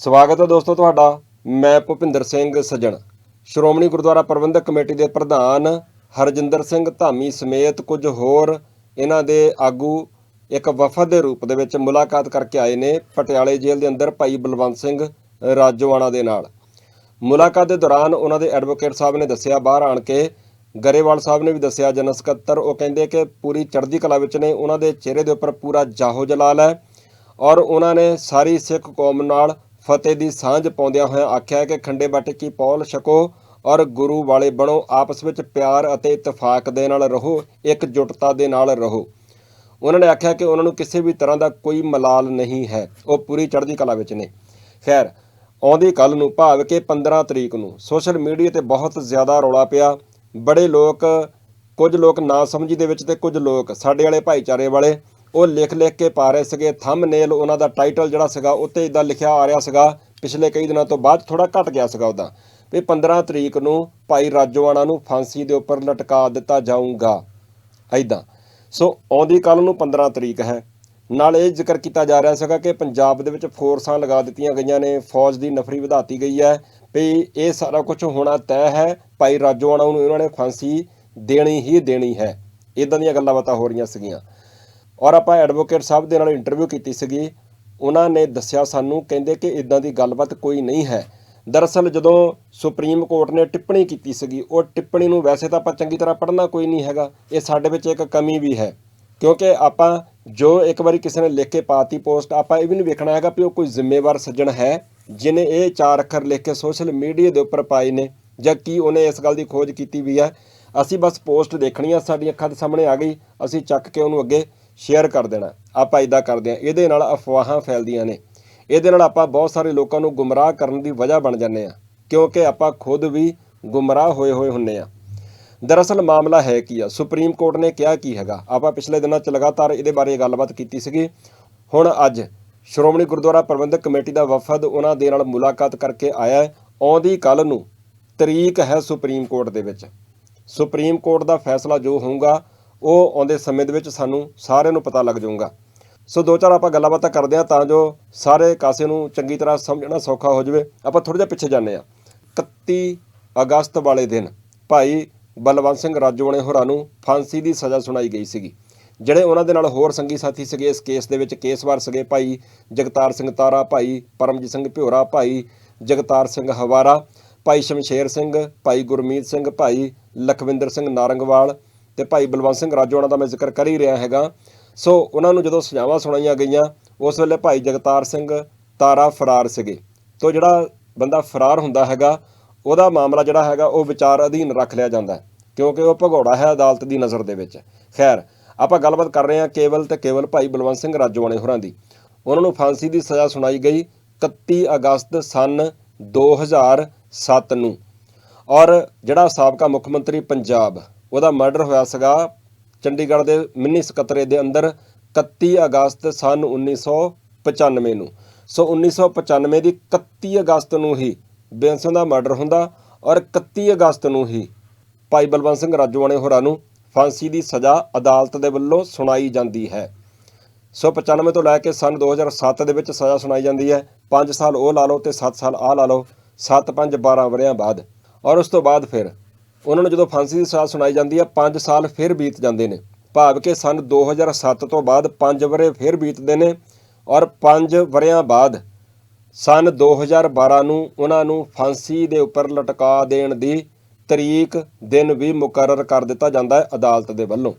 ਸਵਾਗਤ ਹੈ ਦੋਸਤੋ ਤੁਹਾਡਾ। ਮੈਂ ਭੁਪਿੰਦਰ ਸਿੰਘ ਸੱਜਣ। ਸ਼੍ਰੋਮਣੀ ਗੁਰਦੁਆਰਾ ਪ੍ਰਬੰਧਕ ਕਮੇਟੀ ਦੇ ਪ੍ਰਧਾਨ ਹਰਜਿੰਦਰ ਸਿੰਘ ਧਾਮੀ ਸਮੇਤ ਕੁਝ ਹੋਰ ਇਹਨਾਂ ਦੇ ਆਗੂ ਇੱਕ ਵਫਦ ਦੇ ਰੂਪ ਦੇ ਵਿੱਚ ਮੁਲਾਕਾਤ ਕਰਕੇ ਆਏ ਨੇ ਪਟਿਆਲੇ ਜੇਲ੍ਹ ਦੇ ਅੰਦਰ ਭਾਈ ਬਲਵੰਤ ਸਿੰਘ ਰਾਜੋਆਣਾ ਦੇ ਨਾਲ। ਮੁਲਾਕਾਤ ਦੇ ਦੌਰਾਨ ਉਹਨਾਂ ਦੇ ਐਡਵੋਕੇਟ ਸਾਹਿਬ ਨੇ ਦੱਸਿਆ, ਬਾਹਰ ਆਣ ਕੇ ਗਰੇਵਾਲ ਸਾਹਿਬ ਨੇ ਵੀ ਦੱਸਿਆ, ਜਨਰਲ ਸਕੱਤਰ, ਉਹ ਕਹਿੰਦੇ ਕਿ ਪੂਰੀ ਚੜ੍ਹਦੀ ਕਲਾ ਵਿੱਚ ਨੇ, ਉਹਨਾਂ ਦੇ ਚਿਹਰੇ ਦੇ ਉੱਪਰ ਪੂਰਾ ਜਾਹੋ ਜਲਾਲ ਹੈ ਔਰ ਉਹਨਾਂ ਨੇ ਸਾਰੀ ਸਿੱਖ ਕੌਮ ਨਾਲ ਫਤਿਹ ਦੀ ਸਾਂਝ ਪਾਉਂਦਿਆਂ ਹੋਇਆਂ ਆਖਿਆ ਕਿ ਖੰਡੇ ਬਾਟੇ ਕੀ ਪੌਲ ਛਕੋ ਔਰ ਗੁਰੂ ਵਾਲੇ ਬਣੋ, ਆਪਸ ਵਿੱਚ ਪਿਆਰ ਅਤੇ ਇਤਫਾਕ ਦੇ ਨਾਲ ਰਹੋ, ਇਕਜੁੱਟਤਾ ਦੇ ਨਾਲ ਰਹੋ। ਉਹਨਾਂ ਨੇ ਆਖਿਆ ਕਿ ਉਹਨਾਂ ਨੂੰ ਕਿਸੇ ਵੀ ਤਰ੍ਹਾਂ ਦਾ ਕੋਈ ਮਲਾਲ ਨਹੀਂ ਹੈ। ਉਹ ਪੂਰੀ ਚੜ੍ਹਦੀ ਕਲਾ ਵਿੱਚ ਨੇ। ਖੈਰ, ਆਉਂਦੀ ਕੱਲ ਨੂੰ ਭਾਵ ਕਿ 15 ਤਰੀਕ ਨੂੰ ਸੋਸ਼ਲ ਮੀਡੀਆ ਤੇ ਬਹੁਤ ਜ਼ਿਆਦਾ ਰੌਲਾ ਪਿਆ। ਬੜੇ ਲੋਕ, ਕੁਝ ਲੋਕ ਨਾ ਸਮਝੀ ਦੇ ਵਿੱਚ ਤੇ ਕੁਝ ਲੋਕ ਸਾਡੇ ਵਾਲੇ ਭਾਈਚਾਰੇ ਵਾਲੇ ਉਹ ਲਿਖ ਲਿਖ ਕੇ ਪਾ ਰਹੇ ਸੀਗੇ ਥੰਬਨੇਲ ਉਹਨਾਂ ਦਾ ਟਾਈਟਲ ਜਿਹੜਾ ਸੀਗਾ, ਉੱਤੇ ਇਦਾਂ ਲਿਖਿਆ ਆ ਰਿਹਾ ਸੀਗਾ, ਪਿਛਲੇ ਕਈ ਦਿਨਾਂ ਤੋਂ ਬਾਅਦ ਥੋੜਾ ਘਟ ਗਿਆ ਸੀਗਾ ਉਹਦਾ। ਵੀ 15 ਤਰੀਕ ਨੂੰ ਭਾਈ ਰਾਜੋਆਣਾ ਨੂੰ ਫਾਂਸੀ ਦੇ ਉੱਪਰ ਲਟਕਾ ਦਿੱਤਾ ਜਾਊਗਾ ਐਦਾਂ ਸੋ ਆਉਂਦੀ ਕੱਲ ਨੂੰ 15 ਤਰੀਕ ਹੈ। ਨਾਲ ਇਹ ਜ਼ਿਕਰ ਕੀਤਾ ਜਾ ਰਿਹਾ ਸੀਗਾ ਕਿ ਪੰਜਾਬ ਦੇ ਵਿੱਚ ਫੋਰਸਾਂ ਲਗਾ ਦਿੱਤੀਆਂ ਗਈਆਂ ਨੇ, ਫੌਜ ਦੀ ਨਫਰੀ ਵਧਾਤੀ ਗਈ ਹੈ ਵੀ ਇਹ ਸਾਰਾ ਕੁਝ ਹੋਣਾ ਤੈਅ ਹੈ, ਭਾਈ ਰਾਜੋਆਣਾ ਨੂੰ ਇਹਨਾਂ ਨੇ ਫਾਂਸੀ ਦੇਣੀ ਹੀ ਦੇਣੀ ਹੈ। ਇਦਾਂ ਦੀਆਂ ਗੱਲਾਂ ਬਾਤਾਂ ਹੋ ਰਹੀਆਂ ਸੀਗੀਆਂ। ਔਰ ਆਪਾਂ ਐਡਵੋਕੇਟ ਸਾਹਿਬ ਦੇ ਨਾਲ ਇੰਟਰਵਿਊ ਕੀਤੀ ਸੀਗੀ। ਉਹਨਾਂ ਨੇ ਦੱਸਿਆ ਸਾਨੂੰ, ਕਹਿੰਦੇ ਕਿ ਇਦਾਂ ਦੀ ਗੱਲਬਾਤ ਕੋਈ ਨਹੀਂ ਹੈ। ਦਰਅਸਲ ਜਦੋਂ ਸੁਪਰੀਮ ਕੋਰਟ ਨੇ ਟਿੱਪਣੀ ਕੀਤੀ ਸੀਗੀ, ਉਹ ਟਿੱਪਣੀ ਨੂੰ ਵੈਸੇ ਤਾਂ ਆਪਾਂ ਚੰਗੀ ਤਰ੍ਹਾਂ ਪੜ੍ਹਨਾ ਕੋਈ ਨਹੀਂ ਹੈਗਾ। ਇਹ ਸਾਡੇ ਵਿੱਚ ਇੱਕ ਕਮੀ ਵੀ ਹੈ। ਕਿਉਂਕਿ ਆਪਾਂ ਜੋ ਇੱਕ ਵਾਰੀ ਕਿਸੇ ਨੇ ਲਿਖ ਕੇ ਪਾਤੀ ਪੋਸਟ, ਆਪਾਂ ਇਹ ਵੀ ਨਹੀਂ ਵੇਖਣਾ ਹੈਗਾ ਵੀ ਉਹ ਕੋਈ ਜ਼ਿੰਮੇਵਾਰ ਸੱਜਣ ਹੈ, ਜਿਨੇ ਇਹ ਚਾਰ ਅੱਖਰ ਲਿਖ ਕੇ ਸੋਸ਼ਲ ਮੀਡੀਆ ਦੇ ਉੱਪਰ ਪਾਏ ਨੇ, ਜਾਂ ਕੀ ਉਹਨੇ ਇਸ ਗੱਲ ਦੀ ਖੋਜ ਕੀਤੀ ਵੀ ਹੈ। ਅਸੀਂ ਬਸ ਪੋਸਟ ਦੇਖਣੀ ਆ ਸਾਡੀ ਅੱਖਾਂ ਦੇ ਸਾਹਮਣੇ ਆ ਗਈ। ਅਸੀਂ ਚੱਕ ਕੇ ਉਹਨੂੰ ਅੱਗੇ ਸ਼ੇਅਰ ਕਰ ਦੇਣਾ। ਆਪਾਂ ਇਦਾਂ ਕਰਦੇ ਆ ਇਹਦੇ ਨਾਲ ਅਫਵਾਹਾਂ ਫੈਲਦੀਆਂ ਨੇ। ਇਹਦੇ ਨਾਲ ਆਪਾਂ ਬਹੁਤ ਸਾਰੇ ਲੋਕਾਂ ਨੂੰ ਗੁੰਮਰਾਹ ਕਰਨ ਦੀ ਵਜ੍ਹਾ ਬਣ ਜਾਂਦੇ ਆ ਕਿਉਂਕਿ ਆਪਾਂ ਖੁਦ ਵੀ ਗੁੰਮਰਾਹ ਹੋਏ ਹੋਏ ਹੁੰਨੇ ਆ ਦਰਅਸਲ ਮਾਮਲਾ ਹੈ ਕੀ ਆ? ਸੁਪਰੀਮ ਕੋਰਟ ਨੇ ਕਿਹਾ ਕੀ ਹੈਗਾ? ਆਪਾਂ ਪਿਛਲੇ ਦਿਨਾਂ 'ਚ ਲਗਾਤਾਰ ਇਹਦੇ ਬਾਰੇ ਗੱਲਬਾਤ ਕੀਤੀ ਸੀਗੀ। ਹੁਣ ਅੱਜ ਸ਼੍ਰੋਮਣੀ ਗੁਰਦੁਆਰਾ ਪ੍ਰਬੰਧਕ ਕਮੇਟੀ ਦਾ ਵਫਦ ਉਹਨਾਂ ਦੇ ਨਾਲ ਮੁਲਾਕਾਤ ਕਰਕੇ ਆਇਆ ਆਉਂਦੀ ਕੱਲ ਨੂੰ ਤਰੀਕ ਹੈ ਸੁਪਰੀਮ ਕੋਰਟ ਦੇ ਵਿੱਚ। ਸੁਪਰੀਮ ਕੋਰਟ ਦਾ ਫੈਸਲਾ ਜੋ ਹੋਊਗਾ ਉਹ ਆਉਂਦੇ ਸਮੇਂ ਦੇ ਵਿੱਚ ਸਾਨੂੰ ਸਾਰਿਆਂ ਨੂੰ ਪਤਾ ਲੱਗ ਜਾਊਗਾ। ਸੋ ਦੋ ਚਾਰ ਆਪਾਂ ਗੱਲਾਂ ਬਾਤਾਂ ਕਰਦੇ ਹਾਂ ਤਾਂ ਜੋ ਸਾਰੇ ਕਾਸੇ ਨੂੰ ਚੰਗੀ ਤਰ੍ਹਾਂ ਸਮਝਣਾ ਸੌਖਾ ਹੋ ਜਾਵੇ। ਆਪਾਂ ਥੋੜਾ ਜਿਹਾ ਪਿੱਛੇ ਜਾਂਦੇ ਹਾਂ। 31 ਅਗਸਤ ਵਾਲੇ ਦਿਨ ਭਾਈ ਬਲਵੰਤ ਸਿੰਘ ਰਾਜੋਆਣੇ ਹੋਰਾਂ ਨੂੰ ਫਾਂਸੀ ਦੀ ਸਜ਼ਾ ਸੁਣਾਈ ਗਈ ਸੀਗੀ। ਜਿਹੜੇ ਉਹਨਾਂ ਦੇ ਨਾਲ ਹੋਰ ਸੰਗੀ ਸਾਥੀ ਸੀਗੇ, ਇਸ ਕੇਸ ਦੇ ਵਿੱਚ ਕੇਸਵਾਰ ਸੀਗੇ ਭਾਈ ਜਗਤਾਰ ਸਿੰਘ ਤਾਰਾ, ਭਾਈ ਪਰਮਜੀਤ ਸਿੰਘ ਭਿਓਰਾ, ਭਾਈ ਜਗਤਾਰ ਸਿੰਘ ਹਵਾਰਾ, ਭਾਈ ਸ਼ਮਸ਼ੇਰ ਸਿੰਘ, ਭਾਈ ਗੁਰਮੀਤ ਸਿੰਘ, ਭਾਈ ਲਖਵਿੰਦਰ ਸਿੰਘ ਨਾਰੰਗਵਾਲ ਤੇ ਭਾਈ ਬਲਵੰਤ ਸਿੰਘ ਰਾਜੋਆਣਾ ਦਾ ਮੈਂ ਜ਼ਿਕਰ ਕਰ ਹੀ ਰਿਹਾ ਹੈਗਾ। ਸੋ ਉਹਨਾਂ ਨੂੰ ਜਦੋਂ ਸਜ਼ਾਵਾਂ ਸੁਣਾਈਆਂ ਗਈਆਂ, ਉਸ ਵੇਲੇ ਭਾਈ ਜਗਤਾਰ ਸਿੰਘ ਤਾਰਾ ਫਰਾਰ ਸੀਗੇ। ਤੋਂ ਜਿਹੜਾ ਬੰਦਾ ਫਰਾਰ ਹੁੰਦਾ ਹੈਗਾ, ਉਹਦਾ ਮਾਮਲਾ ਜਿਹੜਾ ਹੈਗਾ, ਉਹ ਵਿਚਾਰ ਅਧੀਨ ਰੱਖ ਲਿਆ ਜਾਂਦਾ ਹੈ, ਕਿਉਂਕਿ ਉਹ ਭਗੌੜਾ ਹੈ ਅਦਾਲਤ ਦੀ ਨਜ਼ਰ ਦੇ ਵਿੱਚ। ਖੈਰ, ਆਪਾਂ ਗੱਲਬਾਤ ਕਰ ਰਹੇ ਹਾਂ ਕੇਵਲ ਤੇ ਕੇਵਲ ਭਾਈ ਬਲਵੰਤ ਸਿੰਘ ਰਾਜੋਆਣੇ ਹੋਰਾਂ ਦੀ। ਉਹਨਾਂ ਨੂੰ ਫਾਂਸੀ ਦੀ ਸਜ਼ਾ ਸੁਣਾਈ ਗਈ 31 ਅਗਸਤ ਸਨ 2007 ਨੂੰ। ਔਰ ਜਿਹੜਾ ਸਾਬਕਾ ਮੁੱਖ ਮੰਤਰੀ ਪੰਜਾਬ ਉਹਦਾ ਮਰਡਰ ਹੋਇਆ ਸੀਗਾ ਚੰਡੀਗੜ੍ਹ ਦੇ ਮਿੰਨੀ ਸਕੱਤਰੇ ਦੇ ਅੰਦਰ 31 ਅਗਸਤ ਸਨ 1995 ਨੂੰ। ਸੋ 1995 ਦੀ 31 ਅਗਸਤ ਨੂੰ ਹੀ ਬੇਂਸਨ ਦਾ ਮਰਡਰ ਹੁੰਦਾ ਔਰ 31 ਅਗਸਤ ਨੂੰ ਹੀ ਭਾਈ ਬਲਵੰਤ ਸਿੰਘ ਰਾਜੋਆਣੇ ਹੋਰਾਂ ਨੂੰ ਫਾਂਸੀ ਦੀ ਸਜ਼ਾ ਅਦਾਲਤ ਦੇ ਵੱਲੋਂ ਸੁਣਾਈ ਜਾਂਦੀ ਹੈ। ਸੋ 95 ਤੋਂ ਲੈ ਕੇ ਸਨ 2007 ਦੇ ਵਿੱਚ ਸਜ਼ਾ ਸੁਣਾਈ ਜਾਂਦੀ ਹੈ। 5 ਸਾਲ ਉਹ ਲਾ ਲਓ ਤੇ 7 ਸਾਲ ਆਹ ਲਾ ਲਓ। 7 5 12 ਵਰਿਆਂ ਬਾਅਦ। ਔਰ ਉਸ ਤੋਂ ਬਾਅਦ ਫਿਰ ਉਹਨਾਂ ਨੂੰ ਜਦੋਂ ਫਾਂਸੀ ਦੀ ਸਜ਼ਾ ਸੁਣਾਈ ਜਾਂਦੀ ਹੈ 5 ਸਾਲ ਫਿਰ ਬੀਤ ਜਾਂਦੇ ਨੇ। ਭਾਵ ਕਿ ਸਨ 2007 ਤੋਂ ਬਾਅਦ 5 ਵਰੇ ਫਿਰ ਬੀਤਦੇ ਨੇ ਔਰ 5 ਵਰਿਆਂ ਬਾਅਦ ਸਨ 2012 ਨੂੰ ਉਹਨਾਂ ਨੂੰ ਫਾਂਸੀ ਦੇ ਉੱਪਰ ਲਟਕਾ ਦੇਣ ਦੀ ਤਰੀਕ ਦਿਨ ਵੀ ਮੁਕਰਰ ਕਰ ਦਿੱਤਾ ਜਾਂਦਾ ਹੈ ਅਦਾਲਤ ਦੇ ਵੱਲੋਂ।